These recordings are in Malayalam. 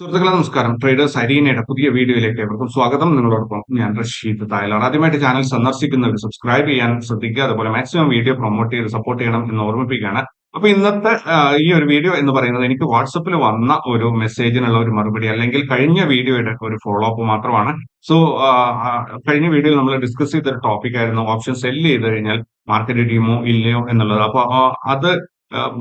സുഹൃത്തുക്കളെ നമസ്കാരം. ട്രേഡേഴ്സ് അരീനയുടെ പുതിയ വീഡിയോയിലേക്ക് ഏവർക്കും സ്വാഗതം. നിങ്ങളോടൊപ്പം ഞാൻ റഷീദ് തായലാണ് ആദ്യമായിട്ട് ചാനൽ സന്ദർശിക്കുന്നവർ സബ്സ്ക്രൈബ് ചെയ്യാൻ ശ്രദ്ധിക്കുക. അതുപോലെ മാക്സിമം വീഡിയോ പ്രൊമോട്ട് ചെയ്ത് സപ്പോർട്ട് ചെയ്യണം എന്ന് ഓർമ്മിപ്പിക്കുകയാണ്. അപ്പൊ ഇന്നത്തെ ഈ ഒരു വീഡിയോ എന്ന് പറയുന്നത് എനിക്ക് വാട്സപ്പിൽ വന്ന ഒരു മെസ്സേജിനുള്ള ഒരു മറുപടി അല്ലെങ്കിൽ കഴിഞ്ഞ വീഡിയോയുടെ ഒരു ഫോളോ അപ്പ് മാത്രമാണ് സോ കഴിഞ്ഞ വീഡിയോയിൽ നമ്മൾ ഡിസ്കസ് ചെയ്ത ഒരു ടോപ്പിക് ആയിരുന്നു ഓപ്ഷൻ സെൽ ചെയ്ത് കഴിഞ്ഞാൽ മാർക്കറ്റ് ഇടിയുമോ ഇല്ലയോ എന്നുള്ളത്. അപ്പൊ അത്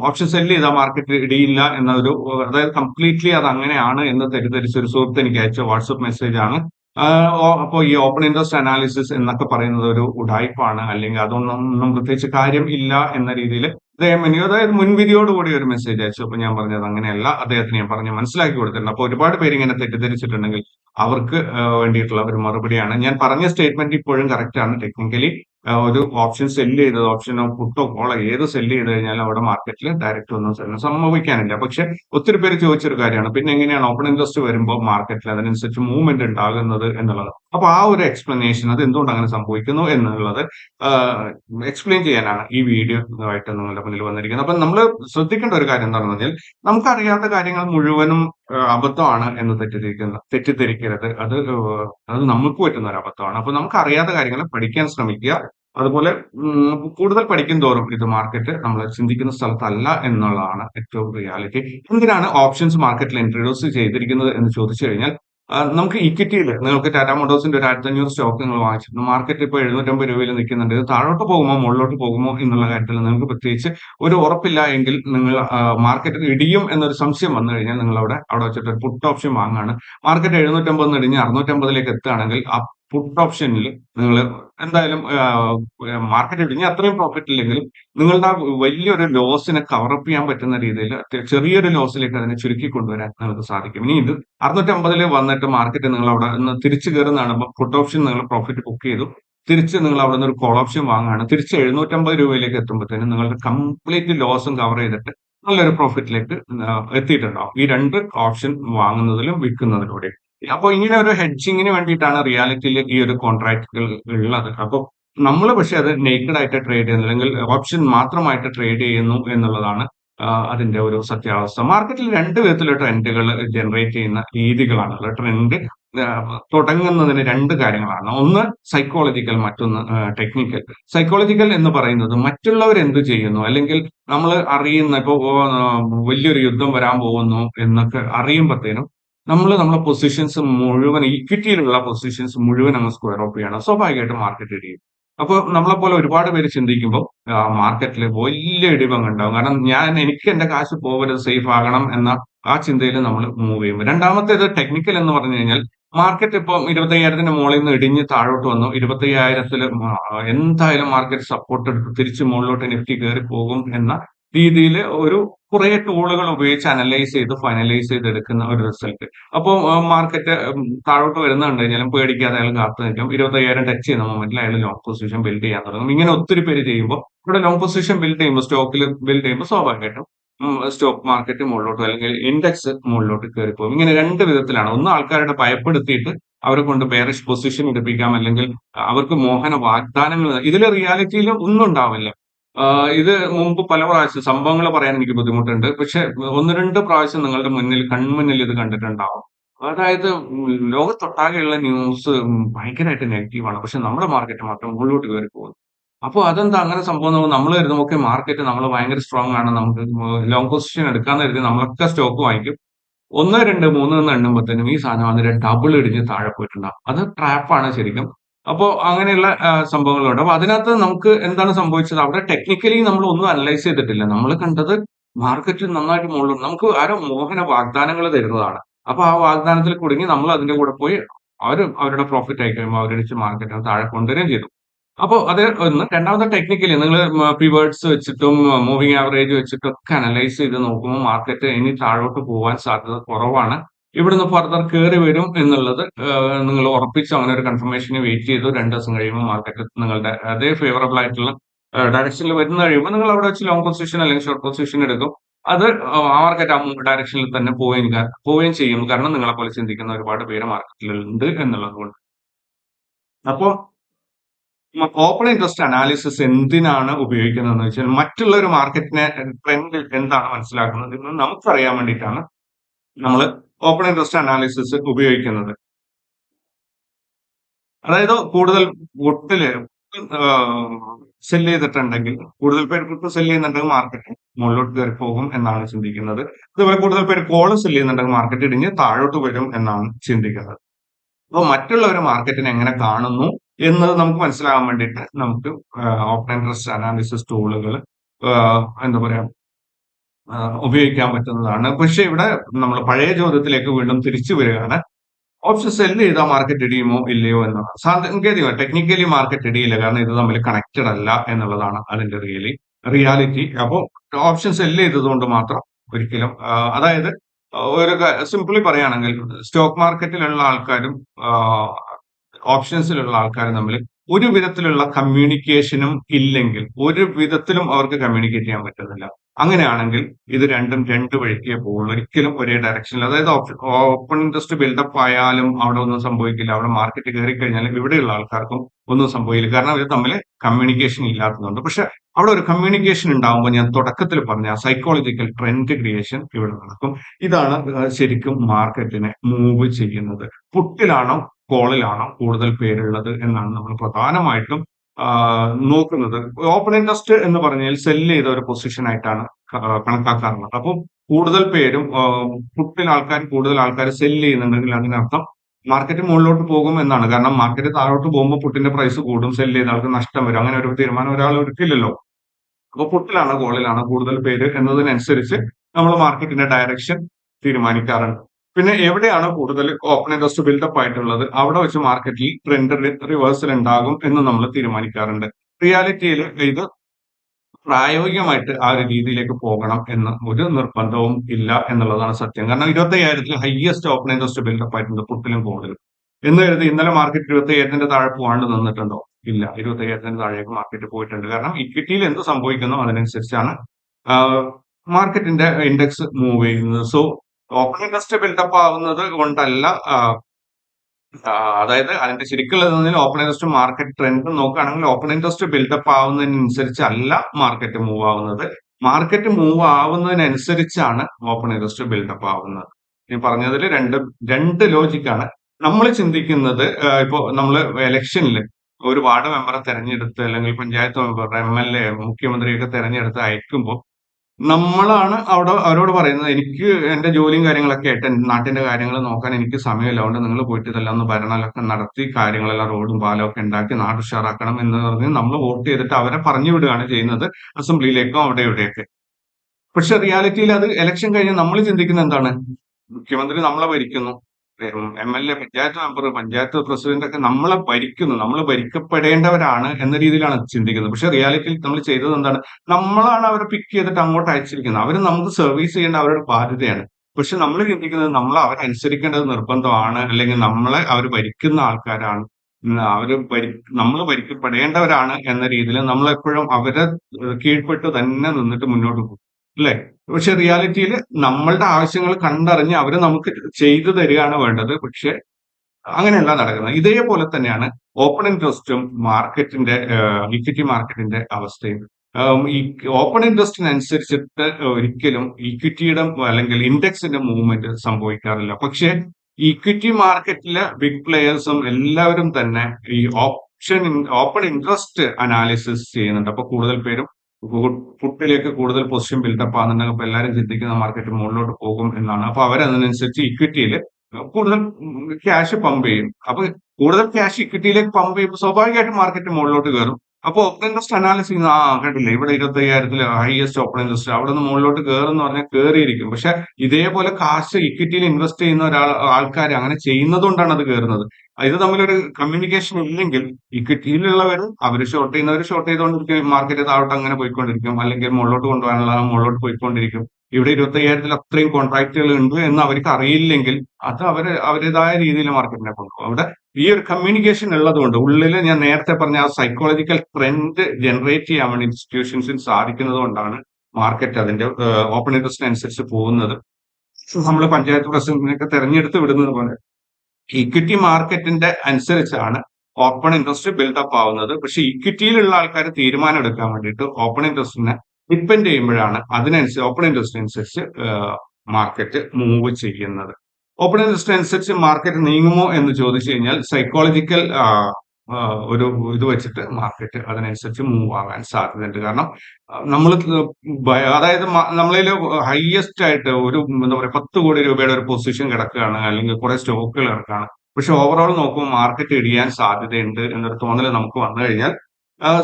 ഓപ്ഷൻ സെല്ല് ചെയ്താൽ മാർക്കറ്റിൽ ഇടിയില്ല എന്നൊരു അതായത് കംപ്ലീറ്റ്ലി അത് അങ്ങനെയാണ് എന്ന് തെറ്റിദ്ധരിച്ച ഒരു സുഹൃത്ത് എനിക്ക് അയച്ച വാട്സപ്പ് മെസ്സേജ് ആണ്. അപ്പോൾ ഈ ഓപ്പൺ ഇൻട്രസ്റ്റ് അനാലിസിസ് എന്നൊക്കെ പറയുന്നത് ഒരു ഉടായ്പാണ്. അല്ലെങ്കിൽ അതൊന്നും പ്രത്യേകിച്ച് കാര്യം ഇല്ല എന്ന രീതിയിൽ അദ്ദേഹം എനിക്ക് അതായത് മുൻവിധിയോടുകൂടി ഒരു മെസ്സേജ് അയച്ചു. അപ്പൊ ഞാൻ പറഞ്ഞത് അങ്ങനെയല്ല. അദ്ദേഹത്തിന് ഞാൻ പറഞ്ഞ് മനസ്സിലാക്കി കൊടുത്തിട്ടുണ്ട്. അപ്പൊ ഒരുപാട് പേര് ഇങ്ങനെ തെറ്റിദ്ധരിച്ചിട്ടുണ്ടെങ്കിൽ അവർക്ക് വേണ്ടിയിട്ടുള്ള ഒരു മറുപടിയാണ്. ഞാൻ പറഞ്ഞ സ്റ്റേറ്റ്മെന്റ് ഇപ്പോഴും കറക്റ്റ് ആണ്. ടെക്നിക്കലി ഒരു ഓപ്ഷൻ സെല്ല് ചെയ്തത് ഓപ്ഷനോ പുട്ടോ കോളോ ഏത് സെല്ല് ചെയ്ത് കഴിഞ്ഞാൽ അവിടെ മാർക്കറ്റിൽ ഡയറക്റ്റ് ഒന്നും സംഭവിക്കാനില്ല. പക്ഷെ ഒത്തിരി പേര് ചോദിച്ചൊരു കാര്യമാണ്. പിന്നെ എങ്ങനെയാണ് ഓപ്പൺ ഇൻട്രസ്റ്റ് വരുമ്പോൾ മാർക്കറ്റിൽ അതിനനുസരിച്ച് മൂവ്മെന്റ് ഉണ്ടാകുന്നത് എന്നുള്ളത്? അപ്പൊ ആ ഒരു എക്സ്പ്ലനേഷൻ അത് എന്തുകൊണ്ട് അങ്ങനെ സംഭവിക്കുന്നു എന്നുള്ളത് എക്സ്പ്ലെയിൻ ചെയ്യാനാണ് ഈ വീഡിയോ ആയിട്ട് നിങ്ങളുടെ മുന്നിൽ വന്നിരിക്കുന്നത്. അപ്പൊ നമ്മൾ ശ്രദ്ധിക്കേണ്ട ഒരു കാര്യം എന്താണെന്ന് പറഞ്ഞാൽ നമുക്കറിയാത്ത കാര്യങ്ങൾ മുഴുവനും അബദ്ധമാണ് എന്ന് തെറ്റിദ്ധരിക്കുന്ന തെറ്റിദ്ധരിക്കരുത്. അത് അത് നമുക്ക് പറ്റുന്ന ഒരു അബദ്ധമാണ്. അപ്പൊ നമുക്ക് അറിയാത്ത കാര്യങ്ങൾ പഠിക്കാൻ ശ്രമിക്കുക. അതുപോലെ കൂടുതൽ പഠിക്കും തോറും ഇത് മാർക്കറ്റ് നമ്മൾ ചിന്തിക്കുന്ന സ്ഥലത്തല്ല എന്നുള്ളതാണ് ഏറ്റവും റിയാലിറ്റി എന്തിനാണ് ഓപ്ഷൻസ് മാർക്കറ്റിൽ ഇൻട്രൊഡ്യൂസ് ചെയ്തിരിക്കുന്നത് എന്ന് ചോദിച്ചു കഴിഞ്ഞാൽ നമുക്ക് ഇക്വിറ്റിയിൽ നിങ്ങൾക്ക് ടാറ്റ മോട്ടോഴ്സിന്റെ ഒരു ആയിരത്തി അഞ്ഞൂറ് സ്റ്റോക്ക് നിങ്ങൾ വാങ്ങിച്ചിരുന്നു മാർക്കറ്റ് ഇപ്പോൾ എഴുന്നൂറ്റമ്പത് രൂപയിൽ നിൽക്കുന്നുണ്ട്. ഇത് താഴോട്ട് പോകുമോ മുകളിലോട്ട് പോകുമോ എന്നുള്ള കാര്യത്തിൽ നിങ്ങൾക്ക് പ്രത്യേകിച്ച് ഒരു ഉറപ്പില്ല എങ്കിൽ നിങ്ങൾ മാർക്കറ്റ് ഇടിയും എന്നൊരു സംശയം വന്നു കഴിഞ്ഞാൽ നിങ്ങൾ അവിടെ അവിടെ വെച്ചിട്ട് ഒരു പുട്ട് ഓപ്ഷൻ വാങ്ങുകയാണ്. മാർക്കറ്റ് എഴുന്നൂറ്റമ്പത് ഇടിഞ്ഞ് അറുന്നൂറ്റമ്പതിലേക്ക് എത്തുകയാണെങ്കിൽ പുട്ട് ഓപ്ഷനിൽ നിങ്ങൾ എന്തായാലും മാർക്കറ്റ് ഇടിഞ്ഞ് അത്രയും പ്രോഫിറ്റ് ഇല്ലെങ്കിലും നിങ്ങളുടെ വലിയൊരു ലോസിനെ കവറപ്പ് ചെയ്യാൻ പറ്റുന്ന രീതിയിൽ ചെറിയൊരു ലോസിലേക്ക് അതിനെ ചുരുക്കി കൊണ്ടുവരാൻ നിങ്ങൾക്ക് സാധിക്കും. ഇനി ഇത് അറുന്നൂറ്റമ്പതിൽ വന്നിട്ട് മാർക്കറ്റ് നിങ്ങൾ അവിടെ നിന്ന് തിരിച്ചു കയറുന്നതാണ് പുട്ട് ഓപ്ഷൻ നിങ്ങൾ പ്രോഫിറ്റ് ബുക്ക് ചെയ്തു. തിരിച്ച് നിങ്ങൾ അവിടെ നിന്ന് ഒരു കോൾ ഓപ്ഷൻ വാങ്ങുകയാണ്. തിരിച്ച് എഴുന്നൂറ്റമ്പത് രൂപയിലേക്ക് എത്തുമ്പോഴത്തേനും നിങ്ങളുടെ കംപ്ലീറ്റ് ലോസും കവർ ചെയ്തിട്ട് നല്ലൊരു പ്രോഫിറ്റിലേക്ക് എത്തിയിട്ടുണ്ടാവും. ഈ രണ്ട് ഓപ്ഷൻ വാങ്ങുന്നതിലും വിൽക്കുന്നതിലൂടെ അപ്പോൾ ഇങ്ങനെ ഒരു ഹെഡ്ജിങ്ങിന് വേണ്ടിയിട്ടാണ് റിയാലിറ്റിയിൽ ഈ ഒരു കോൺട്രാക്റ്റുകൾ ഉള്ളത്. അപ്പോൾ നമ്മൾ പക്ഷെ അത് നേക്കഡ് ആയിട്ട് ട്രേഡ് ചെയ്യുന്നു അല്ലെങ്കിൽ ഓപ്ഷൻ മാത്രമായിട്ട് ട്രേഡ് ചെയ്യുന്നു എന്നുള്ളതാണ് അതിന്റെ ഒരു സത്യാവസ്ഥ. മാർക്കറ്റിൽ രണ്ട് വിധത്തിലുള്ള ട്രെൻഡുകൾ ജനറേറ്റ് ചെയ്യുന്ന രീതികളാണ് ട്രെൻഡ് തുടങ്ങുന്നതിന് രണ്ട് കാര്യങ്ങളാണ്. ഒന്ന് സൈക്കോളജിക്കൽ മറ്റൊന്ന് ടെക്നിക്കൽ സൈക്കോളജിക്കൽ എന്ന് പറയുന്നത് മറ്റുള്ളവർ എന്ത് ചെയ്യുന്നു? അല്ലെങ്കിൽ നമ്മൾ അറിയുന്ന ഇപ്പോൾ വലിയൊരു യുദ്ധം വരാൻ പോകുന്നു എന്നൊക്കെ അറിയുമ്പോഴത്തേനും നമ്മൾ നമ്മളെ പൊസിഷൻസ് മുഴുവൻ ഇക്വിറ്റിയിലുള്ള പൊസിഷൻസ് മുഴുവൻ അങ്ങ് സ്ക്വയർ ഓഫ് ചെയ്യണം. സ്വാഭാവികമായിട്ടും മാർക്കറ്റ് ഇടിയും അപ്പോൾ നമ്മളെ പോലെ ഒരുപാട് പേര് ചിന്തിക്കുമ്പോൾ മാർക്കറ്റിൽ വലിയ ഇടിവങ്ങ് ഉണ്ടാവും. കാരണം ഞാൻ എനിക്ക് എന്റെ കാശ് പോകരുത് സേഫ് ആകണം എന്ന ആ ചിന്തയിൽ നമ്മൾ മൂവ് ചെയ്യും രണ്ടാമത്തേത് ടെക്നിക്കൽ എന്ന് പറഞ്ഞു കഴിഞ്ഞാൽ മാർക്കറ്റ് ഇപ്പം ഇരുപത്തയ്യായിരത്തിന്റെ മുകളിൽ നിന്ന് ഇടിഞ്ഞ് താഴോട്ട് വന്നു. ഇരുപത്തയ്യായിരത്തിൽ എന്തായാലും മാർക്കറ്റ് സപ്പോർട്ട് എടുത്ത് തിരിച്ച് മുകളിലോട്ട് നിഫ്റ്റി കയറി പോകും എന്ന രീതിയിൽ ഒരു കുറെ ടൂളുകൾ ഉപയോഗിച്ച് അനലൈസ് ചെയ്ത് ഫൈനലൈസ് ചെയ്ത് എടുക്കുന്ന ഒരു റിസൾട്ട് അപ്പോൾ മാർക്കറ്റ് താഴോട്ട് വരുന്ന കണ്ടു കഴിഞ്ഞാലും പേടിക്കാതെ അയാൾ കാത്തു നിൽക്കും. ഇരുപത്തയ്യായിരം ടച്ച് ചെയ്യുന്ന മൊമെന്റിൽ അയാൾ ലോങ് പൊസിഷൻ ബിൽഡ് ചെയ്യാൻ തുടങ്ങും. ഇങ്ങനെ ഒത്തിരി പേര് ചെയ്യുമ്പോൾ ഇവിടെ ലോങ് പൊസിഷൻ ബിൽഡ് ചെയ്യുമ്പോൾ സ്റ്റോക്കിൽ ബിൽഡ് ചെയ്യുമ്പോൾ സ്വാഭാവികമായിട്ടും സ്റ്റോക്ക് മാർക്കറ്റ് മുകളിലോട്ട് അല്ലെങ്കിൽ ഇൻഡെക്സ് മുകളിലോട്ട് കയറി പോകും ഇങ്ങനെ രണ്ട് വിധത്തിലാണ്. ഒന്ന് ആൾക്കാരുടെ ഭയപ്പെടുത്തിയിട്ട് അവരെ കൊണ്ട് ബെയറിഷ് പൊസിഷൻ എടുപ്പിക്കാം. അല്ലെങ്കിൽ അവർക്ക് മോഹന വാഗ്ദാനങ്ങൾ ഇതിൽ റിയാലിറ്റിയിൽ ഒന്നും ഉണ്ടാവില്ല. ഇത് മുമ്പ് പല പ്രാവശ്യം സംഭവങ്ങൾ പറയാൻ എനിക്ക് ബുദ്ധിമുട്ടുണ്ട്. പക്ഷെ ഒന്ന് രണ്ട് പ്രാവശ്യം നിങ്ങളുടെ മുന്നിൽ കൺമുന്നിൽ ഇത് കണ്ടിട്ടുണ്ടാവും. അതായത് ലോകത്തൊട്ടാകെയുള്ള ന്യൂസ് ഭയങ്കരമായിട്ട് നെഗറ്റീവാണ് പക്ഷെ നമ്മുടെ മാർക്കറ്റ് മാത്രം മുകളിലോട്ട് കയറി പോകുന്നു. അപ്പോൾ അതെന്താ? അങ്ങനെ സംഭവം നമ്മൾ കരുതും ഒക്കെ മാർക്കറ്റ് നമ്മൾ ഭയങ്കര സ്ട്രോങ് ആണ്. നമുക്ക് ലോങ് പൊസിഷൻ എടുക്കാന്ന് കരുതി നമ്മളൊക്കെ സ്റ്റോക്ക് വാങ്ങിക്കും. ഒന്ന് രണ്ട് മൂന്ന് എന്ന് എണ്ണുമ്പോഴത്തേനും ഈ സാധനം അതിന്റെ ഡബിൾ ഇടിഞ്ഞ് താഴെ പോയിട്ടുണ്ടാവും. അത് ട്രാപ്പാണ് ശരിക്കും. അപ്പോൾ അങ്ങനെയുള്ള സംഭവങ്ങളുണ്ട്. അപ്പൊ അതിനകത്ത് നമുക്ക് എന്താണ് സംഭവിച്ചത്? അവിടെ ടെക്നിക്കലി നമ്മൾ ഒന്നും അനലൈസ് ചെയ്തിട്ടില്ല. നമ്മൾ കണ്ടത് മാർക്കറ്റ് നന്നായിട്ട് മുകളിൽ നമുക്ക് ആരോ മോഹന വാഗ്ദാനങ്ങൾ തരുന്നതാണ്. അപ്പൊ ആ വാഗ്ദാനത്തിൽ കുടുങ്ങി നമ്മൾ അതിന്റെ കൂടെ പോയി അവർ അവരുടെ പ്രോഫിറ്റ് ആയി കഴിയുമ്പോൾ അവരടിച്ച് മാർക്കറ്റിന് താഴെ കൊണ്ടുവരികയും ചെയ്തു. അപ്പോൾ അത് ഒന്ന്. രണ്ടാമത്തെ ടെക്നിക്കലി നിങ്ങൾ പ്രിവേർഡ്സ് വെച്ചിട്ടും മൂവിങ് ആവറേജ് വെച്ചിട്ടും ഒക്കെ അനലൈസ് ചെയ്ത് നോക്കുമ്പോൾ മാർക്കറ്റ് ഇനി താഴോട്ട് പോകാൻ സാധ്യത കുറവാണ്. ഇവിടുന്ന് ഫർദർ കയറി വരും എന്നുള്ളത് നിങ്ങൾ ഉറപ്പിച്ച് അങ്ങനെ ഒരു കൺഫർമേഷന് വെയിറ്റ് ചെയ്തു. രണ്ട് ദിവസം കഴിയുമ്പോൾ മാർക്കറ്റ് നിങ്ങളുടെ അതേ ഫേവറബിൾ ആയിട്ടുള്ള ഡയറക്ഷനിൽ വരുന്ന കഴിയുമ്പോൾ നിങ്ങൾ അവിടെ വെച്ച് ലോങ് പൊസിഷൻ അല്ലെങ്കിൽ ഷോർട്ട് പൊസിഷൻ എടുക്കും. അത് മാർക്കറ്റ് ആ ഡയറക്ഷനിൽ തന്നെ പോവുകയും പോവുകയും ചെയ്യും. കാരണം നിങ്ങളെ പോലെ ചിന്തിക്കുന്ന ഒരുപാട് പേര് മാർക്കറ്റിലുണ്ട് എന്നുള്ളത് കൊണ്ട്. അപ്പോൾ ഓപ്പൺ ഇൻട്രസ്റ്റ് അനാലിസിസ് എന്തിനാണ് ഉപയോഗിക്കുന്നത് എന്ന് വെച്ചാൽ മറ്റുള്ള ഒരു മാർക്കറ്റിനെ ട്രെൻഡ് എന്താണ് മനസ്സിലാക്കുന്നത് എന്ന് നമുക്കറിയാൻ വേണ്ടിയിട്ടാണ് നമ്മൾ ഓപ്പൺ ഇൻട്രസ്റ്റ് അനാലിസിസ് ഉപയോഗിക്കുന്നത്. അതായത് കൂടുതൽ ഒട്ടിൽ സെൽ ചെയ്തിട്ടുണ്ടെങ്കിൽ കൂടുതൽ പുട്ട് സെൽ ചെയ്യുന്നുണ്ടെങ്കിൽ മാർക്കറ്റ് മുകളിലോട്ട് കയറി പോകും എന്നാണ് ചിന്തിക്കുന്നത്. അതുപോലെ കൂടുതൽ പേര് കോൾ സെൽ ചെയ്യുന്നുണ്ടെങ്കിൽ മാർക്കറ്റ് ഇടിഞ്ഞ് താഴോട്ട് വരും എന്നാണ് ചിന്തിക്കുന്നത്. അപ്പോൾ മറ്റുള്ളവർ മാർക്കറ്റിനെ എങ്ങനെ കാണുന്നു എന്നത് നമുക്ക് മനസ്സിലാകാൻ വേണ്ടിയിട്ട് നമുക്ക് ഓപ്പൺ ഇൻട്രസ്റ്റ് അനാലിസിസ് ടൂളുകൾ എന്താ പറയാ ഉപയോഗിക്കാൻ പറ്റുന്നതാണ്. പക്ഷെ ഇവിടെ നമ്മൾ പഴയ ചോദ്യത്തിലേക്ക് വീണ്ടും തിരിച്ചു വരികയാണ്. ഓപ്ഷൻ സെല്ല് ചെയ്താൽ മാർക്കറ്റ് ഇടിയുമോ ഇല്ലയോ എന്നാണ്. സാങ്കേതിക ടെക്നിക്കലി മാർക്കറ്റ് ഇടിയില്ല. കാരണം ഇത് തമ്മിൽ കണക്റ്റഡ് അല്ല എന്നുള്ളതാണ് അതിന്റെ റിയലി റിയാലിറ്റി അപ്പോൾ ഓപ്ഷൻ സെല്ല് ചെയ്തതുകൊണ്ട് മാത്രം ഒരിക്കലും അതായത് ഒരു സിംപിളി പറയുകയാണെങ്കിൽ സ്റ്റോക്ക് മാർക്കറ്റിലുള്ള ആൾക്കാരും ഓപ്ഷൻസിലുള്ള ആൾക്കാരും തമ്മിൽ ഒരു വിധത്തിലുള്ള കമ്മ്യൂണിക്കേഷനും ഇല്ലെങ്കിൽ ഒരു വിധത്തിലും അവർക്ക് കമ്മ്യൂണിക്കേറ്റ് ചെയ്യാൻ പറ്റുന്നില്ല. അങ്ങനെയാണെങ്കിൽ ഇത് രണ്ടും രണ്ട് വഴിക്കേ പോകുള്ളൂ. ഒരിക്കലും ഒരേ ഡയറക്ഷനിൽ അതായത് ഓപ്പൺ ഇൻട്രസ്റ്റ് ബിൽഡപ്പ് ആയാലും അവിടെ ഒന്നും സംഭവിക്കില്ല. അവിടെ മാർക്കറ്റ് കയറി കഴിഞ്ഞാലും ഇവിടെയുള്ള ആൾക്കാർക്കും ഒന്നും സംഭവിക്കില്ല. കാരണം അവർ തമ്മിൽ കമ്മ്യൂണിക്കേഷൻ ഇല്ലാത്തതുകൊണ്ട്. പക്ഷെ അവിടെ ഒരു കമ്മ്യൂണിക്കേഷൻ ഉണ്ടാകുമ്പോൾ ഞാൻ തുടക്കത്തിൽ പറഞ്ഞ സൈക്കോളജിക്കൽ ട്രെൻഡ് ക്രിയേഷൻ ഇവിടെ നടക്കും. ഇതാണ് ശരിക്കും മാർക്കറ്റിനെ മൂവ് ചെയ്യുന്നത്. പുട്ടിലാണോ കോളിലാണോ കൂടുതൽ പേരുള്ളത് എന്നാണ് നമ്മൾ പ്രധാനമായിട്ടും നോക്കുന്നത്. ഓപ്പൺ ഇൻട്രസ്റ്റ് എന്ന് പറഞ്ഞാൽ സെൽ ചെയ്ത ഒരു പൊസിഷൻ ആയിട്ടാണ് കണക്കാക്കാറുള്ളത്. അപ്പോൾ കൂടുതൽ പേരും പുട്ടിൽ ആൾക്കാർ കൂടുതൽ ആൾക്കാർ സെൽ ചെയ്യുന്നുണ്ടെങ്കിൽ അതിനർത്ഥം മാർക്കറ്റ് മുകളിലോട്ട് പോകും എന്നാണ്. കാരണം മാർക്കറ്റ് താഴോട്ട് പോകുമ്പോൾ പുട്ടിന്റെ പ്രൈസ് കൂടും സെൽ ചെയ്ത ആൾക്ക് നഷ്ടം വരും. അങ്ങനെ ഒരു തീരുമാനം ഒരാൾ എടുക്കില്ലല്ലോ. അപ്പൊ പുട്ടിലാണ് ഗോളിലാണ് കൂടുതൽ പേര് എന്നതിനനുസരിച്ച് നമ്മൾ മാർക്കറ്റിന്റെ ഡയറക്ഷൻ തീരുമാനിക്കാറുണ്ട്. പിന്നെ എവിടെയാണ് കൂടുതൽ ഓപ്പൺ ഇൻട്രസ്റ്റ് ബിൽഡപ്പ് ആയിട്ടുള്ളത്? അവിടെ വെച്ച് മാർക്കറ്റിൽ ട്രെൻഡ് റിവേഴ്സൽ ഉണ്ടാകും എന്ന് നമ്മൾ തീരുമാനിക്കാറുണ്ട്. റിയാലിറ്റിയിൽ ഇത് പ്രായോഗികമായിട്ട് ആ ഒരു രീതിയിലേക്ക് പോകണം എന്ന് ഒരു നിർബന്ധവും ഇല്ല എന്നുള്ളതാണ് സത്യം. കാരണം ഇരുപത്തി അയ്യായിരത്തിൽ ഹയ്യസ്റ്റ് ഓപ്പൺ ഇൻട്രസ്റ്റ് ബിൽഡപ്പ് ആയിട്ടുണ്ട് പുട്ടിലും കൂടുതലും. എന്ന് കരുതി ഇന്നലെ മാർക്കറ്റ് ഇരുപത്തി അയ്യായിരത്തിന്റെ താഴെ പോകാണ്ട് നിന്നിട്ടുണ്ടോ? ഇല്ല. ഇരുപത്തി അയ്യായിരത്തിന്റെ താഴേക്ക് മാർക്കറ്റ് പോയിട്ടുണ്ട്. കാരണം ഇക്വിറ്റിയിൽ എന്ത് സംഭവിക്കുന്നു അതിനനുസരിച്ചാണ് മാർക്കറ്റിന്റെ ഇൻഡെക്സ് മൂവ് ചെയ്യുന്നത്. So open interest build up ആവുന്നത് കൊണ്ടല്ല അതായത് അതിന്റെ ശരിക്കുള്ള ഓപ്പൺ ഇൻട്രസ്റ്റ് മാർക്കറ്റ് ട്രെൻഡ് നോക്കുകയാണെങ്കിൽ ഓപ്പൺ ഇൻട്രസ്റ്റ് ബിൽഡപ്പ് ആവുന്നതിനനുസരിച്ച് അല്ല മാർക്കറ്റ് മൂവ് ആവുന്നത്. മാർക്കറ്റ് മൂവ് ആവുന്നതിനനുസരിച്ചാണ് ഓപ്പൺ ഇൻട്രസ്റ്റ് ബിൽഡപ്പ് ആവുന്നത്. ഞാൻ പറഞ്ഞതിൽ രണ്ട് രണ്ട് ലോജിക്കാണ് നമ്മൾ ചിന്തിക്കുന്നത് ഇപ്പോൾ ഇപ്പോ നമ്മൾ എലക്ഷനിൽ ഒരു വാർഡ് മെമ്പറെ തെരഞ്ഞെടുത്ത് അല്ലെങ്കിൽ panchayat member M L A മുഖ്യമന്ത്രിയൊക്കെ തെരഞ്ഞെടുത്ത് അയക്കുമ്പോൾ നമ്മളാണ് അവിടെ അവരോട് പറയുന്നത് എനിക്ക് എന്റെ ജോലിയും കാര്യങ്ങളൊക്കെ ആയിട്ട് നാട്ടിന്റെ കാര്യങ്ങൾ നോക്കാൻ എനിക്ക് സമയമില്ല. അതുകൊണ്ട് നിങ്ങൾ പോയിട്ട് ഇതെല്ലാം ഒന്ന് ഭരണമൊക്കെ നടത്തി കാര്യങ്ങളെല്ലാം റോഡും പാലവും ഒക്കെ ഉണ്ടാക്കി നാട് ഉഷാറാക്കണം എന്ന് പറഞ്ഞ് നമ്മൾ വോട്ട് ചെയ്തിട്ട് അവരെ പറഞ്ഞു വിടുകയാണ് ചെയ്യുന്നത് അസംബ്ലിയിലേക്കും അവിടെ ഇവിടെയൊക്കെ. പക്ഷെ റിയാലിറ്റിയിൽ അത് ഇലക്ഷൻ കഴിഞ്ഞ് നമ്മൾ ചിന്തിക്കുന്നത് എന്താണ്? മുഖ്യമന്ത്രി നമ്മളെ ഭരിക്കുന്നു. M L A panchayat member panchayat president ഒക്കെ നമ്മളെ ഭരിക്കുന്നു. നമ്മൾ ഭരിക്കപ്പെടേണ്ടവരാണ് എന്ന രീതിയിലാണ് ചിന്തിക്കുന്നത്. പക്ഷെ റിയാലിറ്റിയിൽ നമ്മൾ ചെയ്തത് എന്താണ്? നമ്മളാണ് അവരെ പിക്ക് ചെയ്തിട്ട് അങ്ങോട്ട് അയച്ചിരിക്കുന്നത്. അവർ നമുക്ക് സർവീസ് ചെയ്യേണ്ട അവരുടെ ബാധ്യതയാണ്. പക്ഷെ നമ്മൾ ചിന്തിക്കുന്നത് നമ്മൾ അവരെ അനുസരിക്കേണ്ടത് നിർബന്ധമാണ്. അല്ലെങ്കിൽ നമ്മളെ അവർ ഭരിക്കുന്ന ആൾക്കാരാണ്. അവർ ഭരി നമ്മൾ ഭരിക്കപ്പെടേണ്ടവരാണ് എന്ന രീതിയിൽ നമ്മളെപ്പോഴും അവരെ കീഴ്പ്പെട്ട് തന്നെ നിന്നിട്ട് മുന്നോട്ട് പോകും. അല്ലെ? പക്ഷെ റിയാലിറ്റിയിൽ നമ്മളുടെ ആവശ്യങ്ങൾ കണ്ടറിഞ്ഞ് അവർ നമുക്ക് ചെയ്തു തരികയാണ് വേണ്ടത്. പക്ഷെ അങ്ങനെയല്ല നടക്കുന്നത്. ഇതേപോലെ തന്നെയാണ് ഓപ്പൺ ഇൻട്രസ്റ്റും മാർക്കറ്റിന്റെ ഇക്വിറ്റി മാർക്കറ്റിന്റെ അവസ്ഥയും. ഈ ഓപ്പൺ ഇൻട്രസ്റ്റിനനുസരിച്ചിട്ട് ഒരിക്കലും ഇക്വിറ്റിയുടെ അല്ലെങ്കിൽ ഇൻഡെക്സിന്റെ മൂവ്മെന്റ് സംഭവിക്കാറില്ല. പക്ഷേ ഇക്വിറ്റി മാർക്കറ്റിലെ ബിഗ് പ്ലെയേഴ്സും എല്ലാവരും തന്നെ ഈ ഓപ്ഷൻ ഓപ്പൺ ഇൻട്രസ്റ്റ് അനാലിസിസ് ചെയ്യുന്നുണ്ട്. അപ്പൊ കൂടുതൽ പേരും പുട്ടിലേക്ക് കൂടുതൽ പൊസിഷൻ ബിൽഡപ്പ് ആകുന്നുണ്ടെങ്കിൽ അപ്പൊ എല്ലാവരും ചിന്തിക്കുന്ന മാർക്കറ്റ് മുകളിലോട്ട് പോകും എന്നാണ്. അപ്പൊ അവരതിനനുസരിച്ച് ഇക്വിറ്റിയിൽ കൂടുതൽ ക്യാഷ് പമ്പ് ചെയ്യും. അപ്പൊ കൂടുതൽ ക്യാഷ് ഇക്വിറ്റിയിലേക്ക് പമ്പ് ചെയ്യുമ്പോൾ സ്വാഭാവികമായിട്ടും മാർക്കറ്റ് മുകളിലോട്ട് കയറും. അപ്പൊ ഓപ്പൺ ഇൻട്രസ്റ്റ് അനാലിസിസ് ചെയ്യുന്ന ആ കണ്ടില്ലേ ഇവിടെ ഇരുപത്തി അയ്യായിരത്തിൽ ഹയസ്റ്റ് ഓപ്പൺ ഇൻട്രസ്റ്റ് അവിടെ നിന്ന് മുകളിലോട്ട് കയറും എന്ന് പറഞ്ഞാൽ കയറിയിരിക്കും പക്ഷെ ഇതേപോലെ കാശ് ഇക്വിറ്റിയിൽ ഇൻവെസ്റ്റ് ചെയ്യുന്ന ഒരാൾ ആൾക്കാർ അങ്ങനെ ചെയ്യുന്നതുകൊണ്ടാണ് അത് കയറുന്നത് ഇത് തമ്മിലൊരു കമ്മ്യൂണിക്കേഷൻ ഇല്ലെങ്കിൽ ഇക്വിറ്റിയിലുള്ളവർ അവർ ഷോർട്ട് ചെയ്യുന്നവർ ഷോർട്ട് ചെയ്തുകൊണ്ടിരിക്കും മാർക്കറ്റ് താഴോട്ട് അങ്ങനെ പോയിക്കൊണ്ടിരിക്കും. അല്ലെങ്കിൽ മുകളിലോട്ട് കൊണ്ടുപോകാനുള്ള മുകളിലോട്ട് പോയിക്കൊണ്ടിരിക്കും. ഇവിടെ ഇരുപത്തി അയ്യായിരത്തിൽ അത്രയും കോൺട്രാക്റ്റുകൾ ഉണ്ട് എന്ന് അവർക്ക് അറിയില്ലെങ്കിൽ അത് അവർ അവരുടേതായ രീതിയിൽ മാർക്കറ്റിനെ കൊണ്ടുപോകും. അവിടെ ഈ ഒരു കമ്മ്യൂണിക്കേഷൻ ഉള്ളതുകൊണ്ട് ഉള്ളിൽ ഞാൻ നേരത്തെ പറഞ്ഞ ആ സൈക്കോളജിക്കൽ ട്രെൻഡ് ജനറേറ്റ് ചെയ്യാൻ വേണ്ടി ഇൻസ്റ്റിറ്റ്യൂഷൻസിന് സാധിക്കുന്നത് കൊണ്ടാണ് മാർക്കറ്റ് അതിന്റെ ഓപ്പൺ ഇൻട്രസ്റ്റിന് അനുസരിച്ച് പോകുന്നത്. നമ്മൾ പഞ്ചായത്ത് പ്രസിഡന്റിനൊക്കെ തെരഞ്ഞെടുത്ത് വിടുന്നത് പോലെ ഇക്വിറ്റി മാർക്കറ്റിന്റെ അനുസരിച്ചാണ് ഓപ്പൺ ഇൻട്രസ്റ്റ് ബിൽഡപ്പ് ആവുന്നത്. പക്ഷെ ഇക്വിറ്റിയിലുള്ള ആൾക്കാർ തീരുമാനം എടുക്കാൻ വേണ്ടിയിട്ട് ഓപ്പൺ ഇൻട്രസ്റ്റിനെ ഡിപ്പെൻഡ് ചെയ്യുമ്പോഴാണ് അതിനനുസരിച്ച് ഓപ്പൺ ഇൻട്രസ്റ്റ് അനുസരിച്ച് മാർക്കറ്റ് മൂവ് ചെയ്യുന്നത്. ഓപ്പൺ ഇൻട്രസ്റ്റ് അനുസരിച്ച് മാർക്കറ്റ് നീങ്ങുമോ എന്ന് ചോദിച്ചു കഴിഞ്ഞാൽ സൈക്കോളജിക്കൽ ഒരു ഇത് വെച്ചിട്ട് മാർക്കറ്റ് അതിനനുസരിച്ച് മൂവ് ആകാൻ സാധ്യതയുണ്ട്. കാരണം നമ്മൾ അതായത് നമ്മളിൽ ഹയസ്റ്റ് ആയിട്ട് ഒരു എന്താ പറയുക പത്ത് കോടി രൂപയുടെ ഒരു പൊസിഷൻ കിടക്കുകയാണ് അല്ലെങ്കിൽ കുറെ സ്റ്റോക്കുകൾ കിടക്കുകയാണ്. പക്ഷെ ഓവറോൾ നോക്കുമ്പോൾ മാർക്കറ്റ് ഇടിയാൻ സാധ്യതയുണ്ട് എന്നൊരു തോന്നൽ നമുക്ക് വന്നു കഴിഞ്ഞാൽ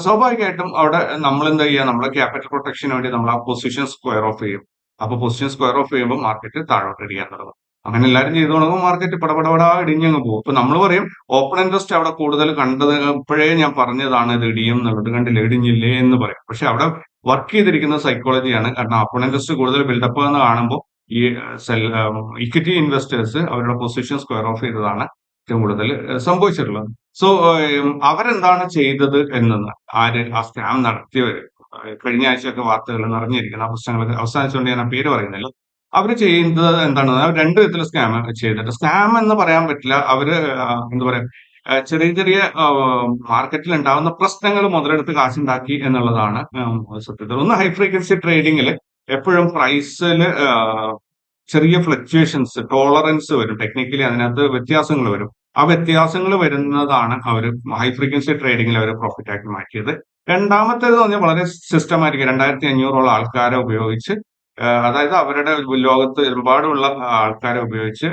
സ്വാഭാവികമായിട്ടും അവിടെ നമ്മൾ എന്താ ചെയ്യുക? നമ്മുടെ ക്യാപിറ്റൽ പ്രൊട്ടക്ഷന് വേണ്ടി നമ്മൾ ആ പൊസിഷൻ സ്ക്വയർ ഓഫ് ചെയ്യും. അപ്പൊ പൊസിഷൻ സ്ക്വയർ ഓഫ് ചെയ്യുമ്പോൾ മാർക്കറ്റ് താഴോട്ട് ഇടിയാൻ തുടങ്ങും. അങ്ങനെ എല്ലാവരും ചെയ്തു തുടങ്ങുമ്പോൾ മാർക്കറ്റ് പടപടപടാ ഇടിഞ്ഞങ്ങ് പോകും. ഇപ്പൊ നമ്മൾ പറയും ഓപ്പൺ ഇൻട്രസ്റ്റ് അവിടെ കൂടുതൽ കണ്ടത് ഇപ്പോഴേ ഞാൻ പറഞ്ഞതാണ് ഇത് ഇടിയും എന്നുള്ളത് കണ്ടില്ല? ഇടിഞ്ഞില്ലേ എന്ന് പറയും. പക്ഷെ അവിടെ വർക്ക് ചെയ്തിരിക്കുന്ന സൈക്കോളജിയാണ് കാരണം ഓപ്പൺ ഇൻട്രസ്റ്റ് കൂടുതൽ ബിൽഡപ്പ് എന്ന് കാണുമ്പോൾ ഈ സെൽ ഇക്വിറ്റി ഇൻവെസ്റ്റേഴ്സ് അവരുടെ പൊസിഷൻ സ്ക്വയർ ഓഫ് ചെയ്തതാണ്. ഏറ്റവും കൂടുതൽ സംഭവിച്ചിട്ടുള്ളത്. സോ അവരെന്താണ് ചെയ്തത് എന്നത് ആര് ആ സ്കാം നടത്തിയവർ കഴിഞ്ഞ ആഴ്ചയൊക്കെ വാർത്തകൾ നിറഞ്ഞിരിക്കുന്ന പുസ്തകങ്ങളൊക്കെ അവസാനിച്ചുകൊണ്ട് ഞാൻ ആ പേര് പറയുന്നില്ല. അവർ ചെയ്യുന്നത് എന്താണ്? രണ്ട് വിധത്തിൽ സ്കാം ചെയ്തിട്ട് സ്കാം എന്ന് പറയാൻ പറ്റില്ല. അവർ എന്താ പറയാ ചെറിയ ചെറിയ മാർക്കറ്റിൽ ഉണ്ടാകുന്ന പ്രശ്നങ്ങൾ മുതലെടുത്ത് കാശുണ്ടാക്കി എന്നുള്ളതാണ് സത്യത്തിൽ. ഒന്ന് ഹൈ ഫ്രീക്വൻസി ട്രേഡിങ്ങിൽ എപ്പോഴും പ്രൈസിൽ ചെറിയ ഫ്ലക്ച്വേഷൻസ് ടോളറൻസ് വരും. ടെക്നിക്കലി അതിനകത്ത് വ്യത്യാസങ്ങൾ വരും. ആ വ്യത്യാസങ്ങൾ വരുന്നതാണ് അവർ ഹൈ ഫ്രീക്വൻസി ട്രേഡിങ്ങിൽ അവർ പ്രോഫിറ്റ് ആക്കി മാറ്റിയത്. രണ്ടാമത്തേത് പറഞ്ഞാൽ വളരെ സിസ്റ്റമാറ്റിക് രണ്ടായിരത്തി അഞ്ഞൂറോളം ആൾക്കാരെ ഉപയോഗിച്ച് അതായത് അവരുടെ ലോകത്ത് ഒരുപാടുള്ള ആൾക്കാരെ ഉപയോഗിച്ച്